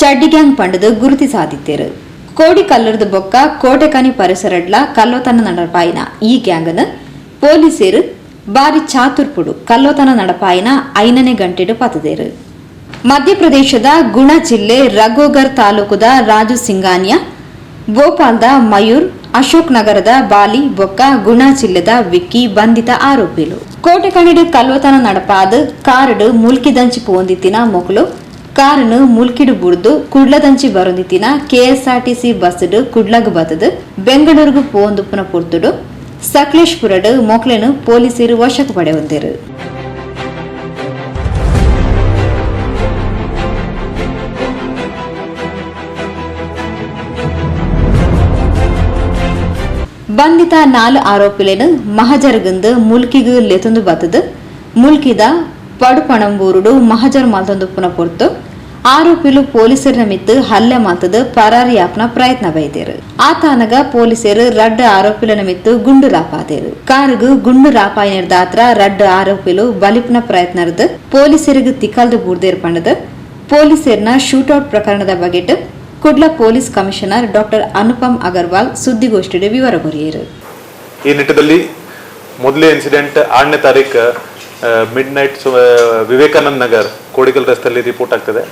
ಚಡ್ಡಿ ಗ್ಯಾಂಗ್ ಪಂಡದು ಗುರುತಿ ಸಾಧಿತ್ತೇರು. ಕೋಡಿ ಕಲ್ಲರ್ದ ಬೊಕ್ಕ ಕೋಟೆಕನಿ ಪರಿಸರಡ್ಲ ಕಲ್ಲೋತನ ನಡಪಾಯಿನ ಈ ಗ್ಯಾಂಗನ ಪೊಲೀಸರು ಬಾರಿ ಚಾತುರ್ಪುಡು ಕಲ್ಲೋತನ ನಡಪಾಯಿನ ಐನನೇ ಗಂಟೆಡು ಪತದೇರು. ಮಧ್ಯಪ್ರದೇಶದ ಗುಣ ಜಿಲ್ಲೆ ರಘೋಗರ್ ತಾಲೂಕುದ ರಾಜು ಸಿಂಗಾನಿಯಾ ಭೋಪಾಲ್ದ ಮಯೂರ್ ಅಶೋಕ್ ನಗರದ ಬಾಲಿ ಬೊಕ್ಕ ಗುಣ ಜಿಲ್ಲೆದ ವಿಕ್ಕಿ ಬಂಧಿತ ಆರೋಪಿಲು. ಕೋಟೆ ಕಣಿಡು ಕಲ್ವತನ ನಡಪಾದ ಕಾರಡು ಮುಲ್ಕಿದಂಚಿ ಪೋಂದಿತ್ತಿನ ಮೊಕಲು ಕಾರನು ಮುಲ್ಕಿಡು ಬುಡ್ದು ಕುಡ್ಲದಂಚಿ ಬರೊಂದಿತ್ತಿನ ಕೆಎಸ್ಆರ್ಟಿಸಿ ಬಸ್ಡು ಕುಡ್ಲಗ್ ಬತದು ಬೆಂಗಳೂರುಗು ಪೋಂದುಪ್ಪುನ ಪುರ್ತುಡು ಸಕಲೇಶ್ಪುರಡು ಮೊಕ್ಲೆನು ಪೊಲೀಸರು ವಶಕ್ಕೆ ಪಡೆಯೊಂದಿರು ಬಂಧಿತ ನಾಲ್ ಆರೋಪಿಲೇನು ಮಹಜರ್ಗಂದ್ ಮುಲ್ಕಿಗು ಲೆತೊಂದು ಬತದು ಮುಲ್ಕಿದ ಪಡುಪಣಂಬೂರುಡು ಮಹಜರ್ ಮಲ್ತೊಂದು ಪೊರ್ತು ಆರೋಪಿಲು ಪೊಲೀಸರ ಮಿತ್ತು ಹಲ್ಲೆ ಮಾತದ ಪರಾರಿಯಾಪ್ನ ಪ್ರಯತ್ನ ಬೈದೇರು ಆತನಗ ಪೊಲೀಸರು ರಡ್ಡ ಆರೋಪಿಲ ಮಿತ್ತು ಗುಂಡು ರಾಪಾದೇರು ಕಾರುಗು ಗುಂಡು ರಾಪಾಯಿ ದಾತ್ರ ರಡ್ಡ ಆರೋಪಿಲು ಬಲಿಪ್ನ ಪ್ರಯತ್ನದ ಪೊಲೀಸರಿಗೆ ತಿಕ್ಕಲ್ದು ಬೂರ್ದೇರ್ ಪಂಡದ ಪೊಲೀಸರ್ನ ಶೂಟೌಟ್ ಪ್ರಕರಣದ ಬಗೆಟ್ Kudla police commissioner doctor Anupam Agarwal ಸುದ್ದಿಗೋಷ್ಠಿಗೆ ವಿವರ ಕೊರಿಯರು. ಈ ನಿಟ್ಟಿನಲ್ಲಿ ಮೊದಲೇ ಇನ್ಸಿಡೆಂಟ್ ಆರನೇ ತಾರೀಕು ಮಿಡ್ ನೈಟ್ ವಿವೇಕಾನಂದ ನಗರ್ ಕೋಡಿಕಲ್ ರಸ್ತೆಯಲ್ಲಿ ರಿಪೋರ್ಟ್ ಆಗ್ತದೆ.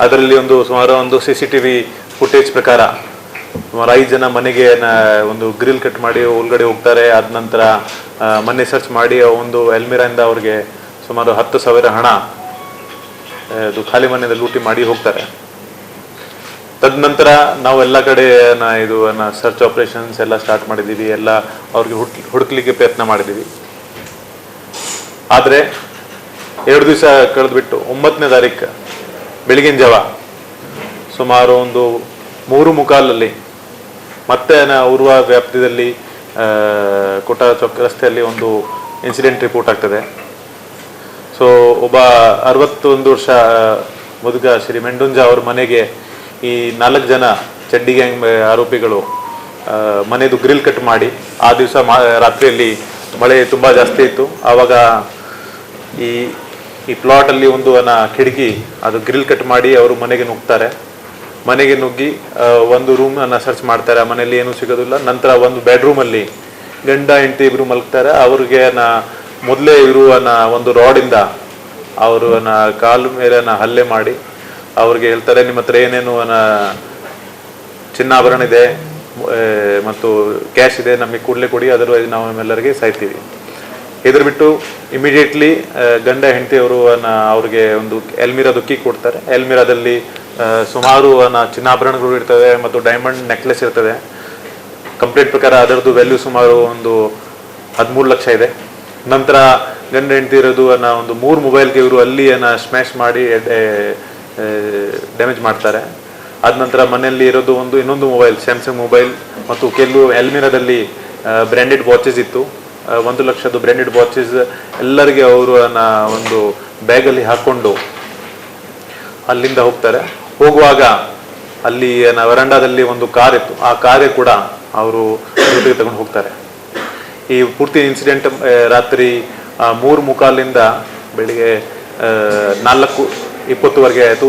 ಅದರಲ್ಲಿ ಒಂದು ಸುಮಾರು ಒಂದು C C T V footage ಪ್ರಕಾರ ಸುಮಾರು ಐದು ಜನ ಮನೆಗೆ ಒಂದು ಗ್ರಿಲ್ ಕಟ್ ಮಾಡಿ ಒಳಗಡೆ ಹೋಗ್ತಾರೆ. ಅದ ನಂತರ ಮನೆ ಸರ್ಚ್ ಮಾಡಿ ಒಂದು ಎಲ್ಮಿರಾಯಿಂದ ಅವ್ರಿಗೆ ಸುಮಾರು ಹತ್ತು ಸಾವಿರ ಹಣ ಅದು ಖಾಲಿ ಮನೆಯಿಂದ ಲೂಟಿ ಮಾಡಿ ಹೋಗ್ತಾರೆ. ತದನಂತರ ನಾವು ಎಲ್ಲ ಕಡೆ ಇದು ಸರ್ಚ್ ಆಪರೇಷನ್ಸ್ ಎಲ್ಲ ಸ್ಟಾರ್ಟ್ ಮಾಡಿದ್ದೀವಿ. ಎಲ್ಲ ಅವ್ರಿಗೆ ಹುಡ್, ಹುಡುಕ್ಲಿಕ್ಕೆ ಪ್ರಯತ್ನ ಮಾಡಿದ್ದೀವಿ. ಆದರೆ, ಎರಡು ದಿವಸ ಕಳೆದ್ಬಿಟ್ಟು ಒಂಬತ್ತನೇ ತಾರೀಕು ಬೆಳಗಿನ ಜಾವ. ಸುಮಾರು ಒಂದು ಮೂರು ಮುಕಾಲಲ್ಲಿ ಮತ್ತೆ ಉರ್ವ ವ್ಯಾಪ್ತಿಯಲ್ಲಿ ಕೊಟ್ಟ ಚೌಕ್ ರಸ್ತೆಯಲ್ಲಿ ಒಂದು ಇನ್ಸಿಡೆಂಟ್ ರಿಪೋರ್ಟ್ ಆಗ್ತದೆ. ಸೊ ಒಬ್ಬ ಅರವತ್ತೊಂದು ವರ್ಷ ಮುದುಗ ಶ್ರೀ ಮೆಂಡುಂಜ ಅವ್ರ ಮನೆಗೆ ಈ ನಾಲ್ಕು ಜನ ಚಡ್ಡಿ ಗ್ಯಾಂಗ್ ಆರೋಪಿಗಳು ಮನೆದು ಗ್ರಿಲ್ ಕಟ್ ಮಾಡಿ, ಆ ದಿವಸ ರಾತ್ರಿಯಲ್ಲಿ ಮಳೆ ತುಂಬ ಜಾಸ್ತಿ ಇತ್ತು. ಆವಾಗ ಈ ಈ ಪ್ಲಾಟಲ್ಲಿ ಒಂದು ಕಿಡಕಿ ಕಿಟಕಿ, ಅದು ಗ್ರಿಲ್ ಕಟ್ ಮಾಡಿ ಅವರು ಮನೆಗೆ ನುಗ್ತಾರೆ. ಮನೆಗೆ ನುಗ್ಗಿ ಒಂದು ರೂಮ್ ಅನ್ನ ಸರ್ಚ್ ಮಾಡ್ತಾರೆ. ಆ ಮನೆಯಲ್ಲಿ ಏನೂ ಸಿಗೋದಿಲ್ಲ. ನಂತರ ಒಂದು ಬೆಡ್ರೂಮ್ ಅಲ್ಲಿ ಗಂಡ, ಹೆಂಡತಿ ಇಬ್ರು ಮಲಗ್ತಾರೆ. ಅವ್ರಿಗೆ ನಾ ಮೊದಲೇ ಇರುವ ಒಂದು ರಾಡಿಂದ ಅವರು ಕಾಲು ಮೇಲೆ ನ ಹಲ್ಲೆ ಮಾಡಿ ಅವ್ರಿಗೆ ಹೇಳ್ತಾರೆ, ನಿಮ್ಮ ಹತ್ರ ಏನೇನು ಚಿನ್ನಾಭರಣ ಇದೆ ಮತ್ತು ಕ್ಯಾಶ್ ಇದೆ, ನಮಗೆ ಕೂಡಲೇ ಕೊಡಿ. ಅದರ್ವೈಸ್ ನಾವು ನಿಮ್ಮೆಲ್ಲರಿಗೆ ಸಾಯ್ತೀವಿ. ಇದ್ರ ಬಿಟ್ಟು ಇಮಿಡಿಯೇಟ್ಲಿ ಗಂಡ ಹೆಂಡತಿಯವರು ಅವ್ರಿಗೆ ಒಂದು ಎಲ್ಮಿರಾ ದುಕ್ಕಿ ಕೊಡ್ತಾರೆ. ಎಲ್ಮಿರಾದಲ್ಲಿ ಸುಮಾರು ಚಿನ್ನಾಭರಣಗಳು ಇರ್ತವೆ ಮತ್ತು ಡೈಮಂಡ್ ನೆಕ್ಲೆಸ್ ಇರ್ತದೆ. ಕಂಪ್ಲೀಟ್ ಪ್ರಕಾರ ಅದರದ್ದು ವ್ಯಾಲ್ಯೂ ಸುಮಾರು ಒಂದು ಹದಿಮೂರು ಲಕ್ಷ ಇದೆ. ನಂತರ ಗಂಡ ಹೆಂಡತಿ ಇರೋದು ಅನ್ನ ಒಂದು ಮೂರು ಮೊಬೈಲ್ಗೆ ಇವರು ಅಲ್ಲಿ ಅನ್ನ ಸ್ಮ್ಯಾಶ್ ಮಾಡಿ ಡ್ಯಾಮೇಜ್ ಮಾಡ್ತಾರೆ. ಅದ ನಂತರ ಮನೆಯಲ್ಲಿ ಇರೋದು ಒಂದು ಇನ್ನೊಂದು ಮೊಬೈಲ್ ಸ್ಯಾಮ್ಸಂಗ್ ಮೊಬೈಲ್ ಮತ್ತು ಕೆಲವು ಎಲ್ಮಿರಾದಲ್ಲಿ ಬ್ರ್ಯಾಂಡೆಡ್ ವಾಚಸ್ ಇತ್ತು. ಒಂದು ಲಕ್ಷದ ಬ್ರ್ಯಾಂಡೆಡ್ ವಾಚಸ್ ಎಲ್ಲರಿಗೆ ಅವರು ಒಂದು ಬ್ಯಾಗಲ್ಲಿ ಹಾಕೊಂಡು ಅಲ್ಲಿಂದ ಹೋಗ್ತಾರೆ. ಹೋಗುವಾಗ ಅಲ್ಲಿ ವರಂಡಾದಲ್ಲಿ ಒಂದು ಕಾರ್ ಇತ್ತು. ಆ ಕಾರೇ ಕೂಡ ಅವರು ಜೊತೆಗೆ ತಗೊಂಡು ಹೋಗ್ತಾರೆ. ಈ ಪೂರ್ತಿ ಇನ್ಸಿಡೆಂಟ್ ರಾತ್ರಿ ಮೂರು ಮುಕ್ಕಾಲಿಂದ ಬೆಳಿಗ್ಗೆ ನಾಲ್ಕು ಇಪ್ಪತ್ತುವರೆಗೆ ಆಯಿತು.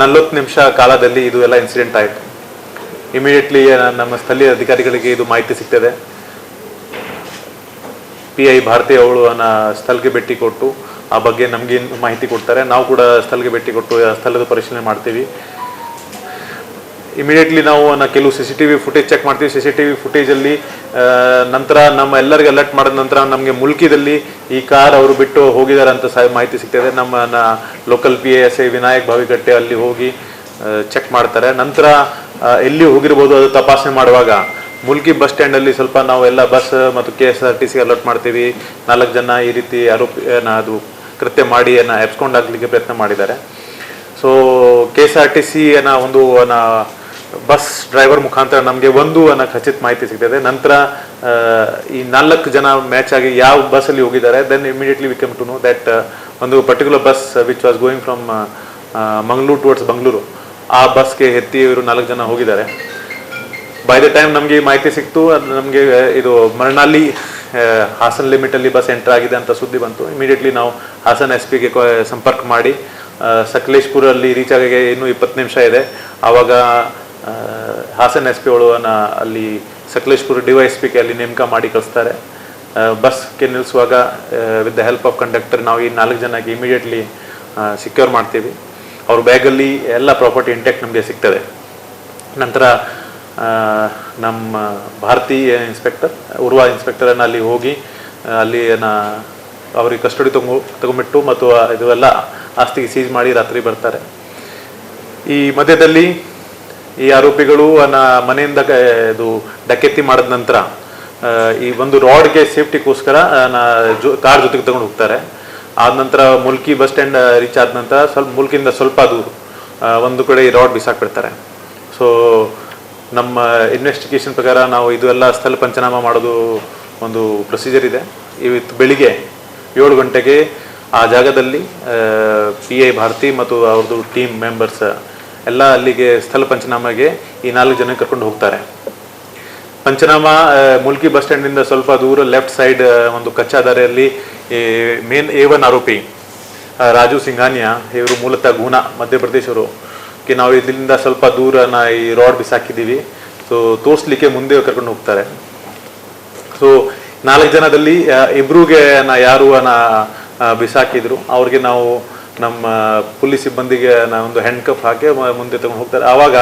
ನಲ್ವತ್ತು ನಿಮಿಷ ಕಾಲದಲ್ಲಿ ಇದು ಎಲ್ಲ ಇನ್ಸಿಡೆಂಟ್ ಆಯಿತು. ಇಮಿಡಿಯೇಟ್ಲಿ ನಮ್ಮ ಸ್ಥಳೀಯ ಅಧಿಕಾರಿಗಳಿಗೆ ಇದು ಮಾಹಿತಿ ಸಿಗ್ತದೆ. ಪಿ ಐ ಭಾರತಿ ಅವಳು ಅನ್ನ ಸ್ಥಳಕ್ಕೆ ಭೇಟಿ ಕೊಟ್ಟು, ಆ ಬಗ್ಗೆ ನಮಗೆ ಮಾಹಿತಿ ಕೊಡ್ತಾರೆ. ನಾವು ಕೂಡ ಸ್ಥಳಕ್ಕೆ ಭೇಟಿ ಕೊಟ್ಟು ಸ್ಥಳದ ಪರಿಶೀಲನೆ ಮಾಡ್ತೀವಿ. ಇಮಿಡಿಯೇಟ್ಲಿ ನಾವು ಕೆಲವು C C T V footage check ಮಾಡ್ತೀವಿ. ಸಿ ಸಿ ಟಿ ವಿ ಫುಟೇಜಲ್ಲಿ ನಂತರ ನಮ್ಮ ಎಲ್ಲರಿಗೆ ಅಲರ್ಟ್ ಮಾಡಿದ ನಂತರ ನಮಗೆ ಮುಲ್ಕಿದಲ್ಲಿ ಈ ಕಾರ್ ಅವರು ಬಿಟ್ಟು ಹೋಗಿದ್ದಾರೆ ಅಂತ ಮಾಹಿತಿ ಸಿಗ್ತದೆ. ನಮ್ಮ local P S I Vinayak Bhavikatte ಅಲ್ಲಿ ಹೋಗಿ ಚೆಕ್ ಮಾಡ್ತಾರೆ. ನಂತರ ಎಲ್ಲಿ ಹೋಗಿರ್ಬೋದು ಅದು ತಪಾಸಣೆ ಮಾಡುವಾಗ ಮುಲ್ಕಿ ಬಸ್ ಸ್ಟ್ಯಾಂಡಲ್ಲಿ ಸ್ವಲ್ಪ ನಾವು ಎಲ್ಲ ಬಸ್ ಮತ್ತು K S R T C alert ಮಾಡ್ತೀವಿ. ನಾಲ್ಕು ಜನ ಈ ರೀತಿ ಆರೋಪಿ ಏನ ಅದು ಕೃತ್ಯ ಮಾಡಿ ಏನ ಎಬ್ಸ್ಕೊಂಡಾಗಲಿಕ್ಕೆ ಪ್ರಯತ್ನ ಮಾಡಿದ್ದಾರೆ. So K S R T C ಅನ್ನ ಒಂದು ಅನ್ನ ಬಸ್ ಡ್ರೈವರ್ ಮುಖಾಂತರ ನಮಗೆ ಒಂದು ಅನ್ನ ಖಚಿತ ಮಾಹಿತಿ ಸಿಗ್ತದೆ. ನಂತರ ಈ ನಾಲ್ಕು ಜನ ಮ್ಯಾಚ್ ಆಗಿ ಯಾವ ಬಸ್ಸಲ್ಲಿ ಹೋಗಿದ್ದಾರೆ then immediately we come to know that ಒಂದು particular bus which was going from Mangaluru towards Bengaluru ಆ ಬಸ್ಗೆ ಎತ್ತಿ ಇವರು ನಾಲ್ಕು ಜನ ಹೋಗಿದ್ದಾರೆ. ಬೈ ದ ಟೈಮ್ ನಮಗೆ ಮಾಹಿತಿ ಸಿಕ್ತು, ಅದು ನಮಗೆ ಇದು ಮರಣಾಲಿ ಹಾಸನ್ ಲಿಮಿಟಲ್ಲಿ ಬಸ್ ಎಂಟರ್ ಆಗಿದೆ ಅಂತ ಸುದ್ದಿ ಬಂತು. ಇಮಿಡಿಯೇಟ್ಲಿ ನಾವು ಹಾಸನ್ ಎಸ್ ಪಿಗೆ ಸಂಪರ್ಕ ಮಾಡಿ ಸಕಲೇಶ್ಪುರಲ್ಲಿ ರೀಚ್ ಆಗಿ ಇನ್ನೂ ಇಪ್ಪತ್ತು ನಿಮಿಷ ಇದೆ. ಆವಾಗ ಹಾಸನ್ ಎಸ್ ಪಿ ಒಳನ ಅಲ್ಲಿ ಸಕಲೇಶ್ಪುರ ಡಿ ವೈ ಎಸ್ ಪಿಗೆ ಅಲ್ಲಿ ನೇಮಕ ಮಾಡಿ ಕಳಿಸ್ತಾರೆ. ಬಸ್ಗೆ ನಿಲ್ಲಿಸುವಾಗ with the help of conductor ನಾವು ಈ ನಾಲ್ಕು ಜನಕ್ಕೆ ಇಮಿಡಿಯೇಟ್ಲಿ ಸಿಕ್ಯೂರ್ ಮಾಡ್ತೀವಿ. ಅವ್ರ ಬ್ಯಾಗಲ್ಲಿ ಎಲ್ಲ ಪ್ರಾಪರ್ಟಿ ಇಂಟ್ಯಾಕ್ಟ್ ನಮಗೆ ಸಿಗ್ತದೆ. ನಂತರ ನಮ್ಮ ಭಾರತೀಯ ಇನ್ಸ್ಪೆಕ್ಟರ್, ಉರ್ವ ಇನ್ಸ್ಪೆಕ್ಟರನ್ನು ಅಲ್ಲಿ ಹೋಗಿ, ಅಲ್ಲಿ ನಾ ಅವ್ರಿಗೆ ಕಸ್ಟಡಿ ತಗೊ ತಗೊಂಬಿಟ್ಟು ಮತ್ತು ಇದೆಲ್ಲ ಆಸ್ತಿಗೆ ಸೀಜ್ ಮಾಡಿ ರಾತ್ರಿ ಬರ್ತಾರೆ. ಈ ಮಧ್ಯದಲ್ಲಿ ಈ ಆರೋಪಿಗಳು ಮನೆಯಿಂದ ಇದು ಡಕೆತಿ ಮಾಡಿದ ನಂತರ ಈ ಒಂದು ರಾಡ್ಗೆ ಸೇಫ್ಟಿಗೋಸ್ಕರ ಜೊ, ಕಾರ್ ಜೊತೆಗೆ ತಗೊಂಡು ಹೋಗ್ತಾರೆ. ಆದ ನಂತರ ಮುಲ್ಕಿ ಬಸ್ ಸ್ಟ್ಯಾಂಡ್ ರೀಚ್ ಆದ ನಂತರ ಸ್ವಲ್ಪ ಮುಲ್ಕಿಂದ ಸ್ವಲ್ಪ ದೂರ ಒಂದು ಕಡೆ ಈ ರಾಡ್ ಬಿಸಾಕ್ಬಿಡ್ತಾರೆ. ಸೊ ನಮ್ಮ ಇನ್ವೆಸ್ಟಿಗೇಷನ್ ಪ್ರಕಾರ ನಾವು ಇದು ಎಲ್ಲ ಸ್ಥಳ ಪಂಚನಾಮ ಮಾಡೋದು ಒಂದು ಪ್ರೊಸೀಜರ್ ಇದೆ. ಇವತ್ತು ಬೆಳಿಗ್ಗೆ ಏಳು ಗಂಟೆಗೆ ಆ ಜಾಗದಲ್ಲಿ ಪಿ ಐ ಭಾರತಿ ಮತ್ತು ಅವ್ರದ್ದು ಟೀಮ್ ಮೆಂಬರ್ಸ್ ಎಲ್ಲ ಅಲ್ಲಿಗೆ ಸ್ಥಳ ಪಂಚನಾಮಗೆ ಈ ನಾಲ್ಕು ಜನ ಕರ್ಕೊಂಡು ಹೋಗ್ತಾರೆ. ಪಂಚನಾಮ ಮುಲ್ಕಿ ಬಸ್ ಸ್ಟ್ಯಾಂಡಿಂದ ಸ್ವಲ್ಪ ದೂರ ಲೆಫ್ಟ್ ಸೈಡ್ ಒಂದು ಕಚ್ಚಾ ದಾರಿಯಲ್ಲಿ ಮೇನ್ ಎ ಒನ್ ಆರೋಪಿ ರಾಜು ಸಿಂಘಾನಿಯಾ, ಇವರು ಮೂಲತಃ ಗೂನಾ ಮಧ್ಯಪ್ರದೇಶರು ಕೆ ನಾವು ಇದರಿಂದ ಸ್ವಲ್ಪ ದೂರ ನಾ ಈ ರಾಡ್ ಬಿಸಾಕಿದ್ದೀವಿ. ಸೊ ತೋರಿಸ್ಲಿಕ್ಕೆ ಮುಂದೆ ಕರ್ಕೊಂಡು ಹೋಗ್ತಾರೆ. ಸೊ ನಾಲ್ಕು ಜನದಲ್ಲಿ ಇಬ್ರಿಗೆ ನಾ, ಯಾರು ನಾ ಬಿಸಾಕಿದ್ರು. ಅವ್ರಿಗೆ ನಾವು ನಮ್ಮ ಪೊಲೀಸ್ ಸಿಬ್ಬಂದಿಗೆ ನಾ, ಒಂದು ಹ್ಯಾಂಡ್ ಕಪ್ ಹಾಕಿ ಮುಂದೆ ತಗೊಂಡು ಹೋಗ್ತಾರೆ. ಆವಾಗ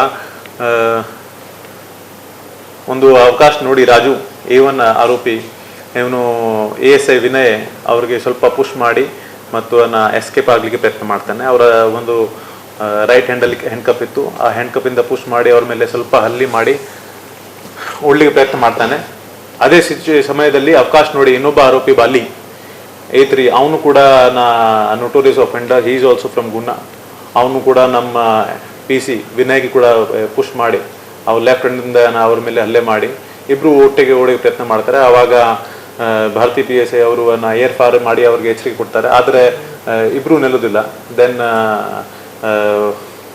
ಒಂದು ಅವಕಾಶ ನೋಡಿ ರಾಜು ಎ ಒನ್ ಆರೋಪಿ. ಇವನು ಎ ಎಸ್ ಐ ವಿನಯ್ ಅವ್ರಿಗೆ ಸ್ವಲ್ಪ ಪುಷ್ ಮಾಡಿ ಮತ್ತು ನಾ ಎಸ್ಕೇಪ್ ಆಗ್ಲಿಕ್ಕೆ ಪ್ರಯತ್ನ ಮಾಡ್ತಾನೆ. ಅವರ ಒಂದು ರೈಟ್ ಹ್ಯಾಂಡಲ್ಲಿ ಹ್ಯಾಂಡ್ ಕಪ್ ಇತ್ತು. ಆ ಹ್ಯಾಂಡ್ ಕಪ್ಪಿಂದ ಪುಷ್ ಮಾಡಿ ಅವ್ರ ಮೇಲೆ ಸ್ವಲ್ಪ ಹಲ್ಲಿ ಮಾಡಿ ಓಡ್ಲಿಕ್ಕೆ ಪ್ರಯತ್ನ ಮಾಡ್ತಾನೆ. ಅದೇ ಸಿಚು ಸಮಯದಲ್ಲಿ ಅವಕಾಶ ನೋಡಿ ಇನ್ನೊಬ್ಬ ಆರೋಪಿ ಬಾಲಿ. ಐತ್ರಿ ತ್ರೀ ಅವನು ಕೂಡ ನಾ notorious he is also from Guna ಅವನು ಕೂಡ ನಮ್ಮ ಪಿ ಸಿ ವಿನಯ್ಗೆ ಕೂಡ ಪುಷ್ ಮಾಡಿ. ಅವ್ರ ಲೆಫ್ಟ್ ಹ್ಯಾಂಡಿಂದ ಅವ್ರ ಮೇಲೆ ಹಲ್ಲೆ ಮಾಡಿ. ಇಬ್ರು ಒಟ್ಟಿಗೆ ಓಡಿಗೆ ಪ್ರಯತ್ನ ಮಾಡ್ತಾರೆ. ಆವಾಗ ಭಾರತಿ ಪಿ ಎಸ್ ಐ ಅವರು ಏರ್ ಫಾರ್ ಮಾಡಿ ಅವ್ರಿಗೆ ಎಚ್ಚರಿಕೆ ಕೊಡ್ತಾರೆ. ಆದರೆ ಇಬ್ರು ನಿಲ್ಲೋದಿಲ್ಲ ದೆನ್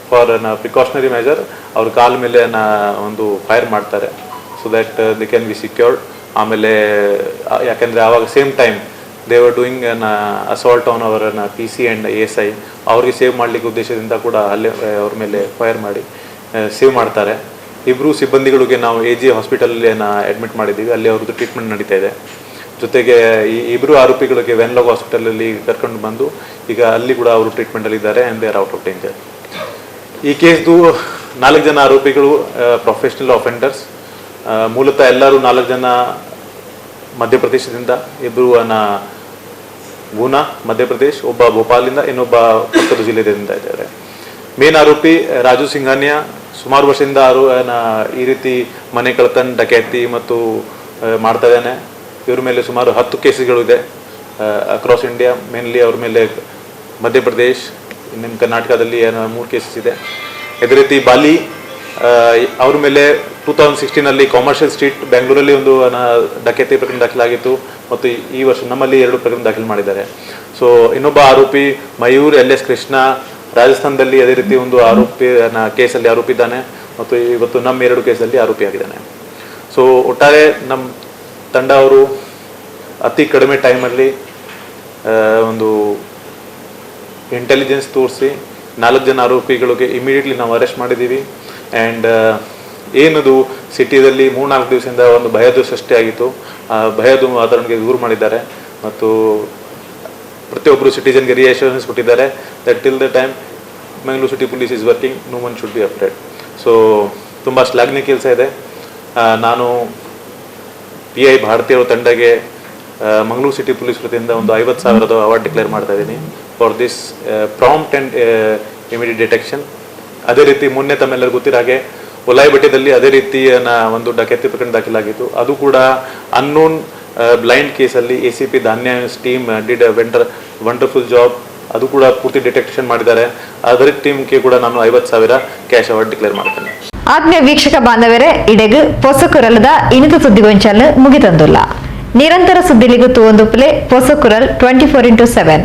ಫಾರ್ ಪ್ರಿಕಾಷನರಿ ಮೆಜರ್ ಅವ್ರ ಕಾಲ ಮೇಲೆ ನಾ, ಒಂದು ಫೈರ್ ಮಾಡ್ತಾರೆ. So that they can be secured ಆಮೇಲೆ ಯಾಕೆಂದರೆ ಆವಾಗ same time they were doing an assault on our P C and A S I ಅವ್ರಿಗೆ ಸೇವ್ ಮಾಡ್ಲಿಕ್ಕೆ ಉದ್ದೇಶದಿಂದ ಕೂಡ ಅಲ್ಲೇ ಅವ್ರ ಮೇಲೆ ಫೈರ್ ಮಾಡಿ ಸೇವ್ ಮಾಡ್ತಾರೆ. ಇಬ್ಬರು ಸಿಬ್ಬಂದಿಗಳಿಗೆ ನಾವು ಎ ಜಿ ಹಾಸ್ಪಿಟಲಲ್ಲಿ ಅಡ್ಮಿಟ್ ಮಾಡಿದ್ದೀವಿ. ಅಲ್ಲಿ ಅವ್ರದ್ದು ಟ್ರೀಟ್ಮೆಂಟ್ ನಡೀತಾ ಇದೆ. ಜೊತೆಗೆ ಈ ಇಬ್ಬರು ಆರೋಪಿಗಳಿಗೆ ವೆನ್ಲಾಗ್ ಹಾಸ್ಪಿಟಲಲ್ಲಿ ಕರ್ಕೊಂಡು ಬಂದು ಈಗ ಅಲ್ಲಿ ಕೂಡ ಅವರು ಟ್ರೀಟ್ಮೆಂಟಲ್ಲಿ ಇದ್ದಾರೆ and they are out of danger ಈ ಕೇಸ್ದು ನಾಲ್ಕು ಜನ ಆರೋಪಿಗಳು ಪ್ರೊಫೆಷನಲ್ ಅಫೆಂಡರ್ಸ್ ಮೂಲತಃ ಎಲ್ಲರೂ ನಾಲ್ಕು ಜನ ಮಧ್ಯಪ್ರದೇಶದಿಂದ ಇಬ್ಬರು ಗೂನಾ ಮಧ್ಯಪ್ರದೇಶ್, ಒಬ್ಬ ಭೋಪಾಲಿಂದ ಇನ್ನೊಬ್ಬ ಪಕ್ಕದ ಜಿಲ್ಲೆಯಿಂದ ಇದ್ದಾರೆ. ಮೇನ್ ಆರೋಪಿ ರಾಜು ಸಿಂಘಾನಿಯಾ, ಸುಮಾರು ವರ್ಷದಿಂದ ಅನ್ನ ಈ ರೀತಿ ಮನೆ ಕಳ್ತನ, ಡಕೈತಿ ಮತ್ತು ಮಾಡ್ತಾ ಇದ್ದಾನೆ. ಇವ್ರ ಮೇಲೆ ಸುಮಾರು ಹತ್ತು ಇದೆ. ಅಕ್ರಾಸ್ ಇಂಡಿಯಾ ಮೇನ್ಲಿ ಅವ್ರ ಮೇಲೆ ಮಧ್ಯಪ್ರದೇಶ್ ನಿಮ್ಮ ಕರ್ನಾಟಕದಲ್ಲಿ ಏನೋ ಮೂರು ಕೇಸಸ್ ಇದೆ. ಅದೇ ರೀತಿ ಬಾಲಿ ಅವ್ರ ಮೇಲೆ ಟೂ ತೌಸಂಡ್ ಸಿಕ್ಸ್ಟೀನಲ್ಲಿ ಕಾಮರ್ಷಿಯಲ್ ಸ್ಟ್ರೀಟ್ ಬೆಂಗಳೂರಲ್ಲಿ ಒಂದು ಡಕೇತಿ ಪ್ರಕರಣ ದಾಖಲಾಗಿತ್ತು ಮತ್ತು ಈ- ವರ್ಷ ನಮ್ಮಲ್ಲಿ ಎರಡು ಪ್ರಕರಣ ದಾಖಲು ಮಾಡಿದ್ದಾರೆ. ಸೊ ಇನ್ನೊಬ್ಬ ಆರೋಪಿ ಮಯೂರ್ ಎಲ್ ಎಸ್ ಕೃಷ್ಣ, ರಾಜಸ್ಥಾನದಲ್ಲಿ ಅದೇ ರೀತಿ ಒಂದು ಆರೋಪಿ ಕೇಸಲ್ಲಿ ಆರೋಪಿ ಇದ್ದಾನೆ ಮತ್ತು ಇವತ್ತು ನಮ್ಮ ಎರಡು ಕೇಸಲ್ಲಿ ಆರೋಪಿ ಆಗಿದ್ದಾನೆ ಸೊ ಒಟ್ಟಾರೆ ನಮ್ಮ ತಂಡ ಅವರು ಅತಿ ಕಡಿಮೆ ಟೈಮಲ್ಲಿ ಒಂದು ಇಂಟೆಲಿಜೆನ್ಸ್ ತೋರಿಸಿ ನಾಲ್ಕು ಜನ ಆರೋಪಿಗಳಿಗೆ ಇಮಿಡಿಯೇಟ್ಲಿ ನಾವು ಅರೆಸ್ಟ್ ಮಾಡಿದ್ದೀವಿ. ಆ್ಯಂಡ್ ಏನದು ಸಿಟಿಯಲ್ಲಿ ಮೂರ್ನಾಲ್ಕು ದಿವಸದಿಂದ ಒಂದು ಭಯದ ಸೃಷ್ಟಿಯಾಗಿತ್ತು ಆ, ಭಯದ ವಾತಾವರಣಕ್ಕೆ ದೂರ ಮಾಡಿದ್ದಾರೆ. ಮತ್ತು ಪ್ರತಿಯೊಬ್ಬರು ಸಿಟಿಜನ್ಗೆ ರಿಯಶೂರೆನ್ಸ್ ಕೊಟ್ಟಿದ್ದಾರೆ that till the time Mangaluru city police is working no one should be update so ತುಂಬ ಶ್ಲಾಘನೀಯ ಕೆಲಸ ಇದೆ. ನಾನು ಪಿ ಐ ಭಾರತೀಯ ತಂಡಗೆ ಮಂಗಳೂರು ಸಿಟಿ ಪೊಲೀಸ್ ವತಿಯಿಂದ ಒಂದು ಐವತ್ತು ಸಾವಿರದ ಅವಾರ್ಡ್ ಡಿಕ್ಲೇರ್ ಮಾಡ್ತಾ ಇದ್ದೀನಿ for this prompt and immediate detection ಅದೇ ರೀತಿ ಮೊನ್ನೆ ತಮ್ಮೆಲ್ಲರಿಗೂ ಗೊತ್ತಿರೋ ಹಾಗೆ ಒಲಾಯಿ ಬೆಟ್ಟದಲ್ಲಿ ಅದೇ ರೀತಿಯ ಒಂದು ಡಕೈತಿ ಪ್ರಕರಣ ದಾಖಲಾಗಿತ್ತು. ಅದು ಕೂಡ ಅನ್ನೋನ್ ಬ್ಲೈಂಡ್ ಕೇಸಲ್ಲಿ A C P Dhanya team did wonder wonderful job ಅದು ಕೂಡ ಪೂರ್ತಿ ಡಿಟೆಕ್ಷನ್ ಮಾಡಿದ್ದಾರೆ. ಅದರ ಟೀಮ್ಗೆ ಕೂಡ ನಾನು ಐವತ್ತು ಸಾವಿರ ಕ್ಯಾಶ್ ಅವಾರ್ಡ್ ಡಿಕ್ಲೇರ್ ಮಾಡ್ತೇನೆ. ಆತ್ಮೀಯ ವೀಕ್ಷಕ ಬಾಂಧವರೇ, ಇಡೆಗು ಪೊಸಕುರಲದ ಇನಿತು ಸುದ್ದಿಗೊಂಚಲು ಮುಗಿತಂದುಲ್ಲ. ನಿರಂತರ ಸುದ್ದಿಲಿಗೂ ತೂವೊಂದು ಪ್ಲೇ ಪೊಸಕುರಲ್ ಟ್ವೆಂಟಿ ಫೋರ್ ಇಂಟು ಸೆವೆನ್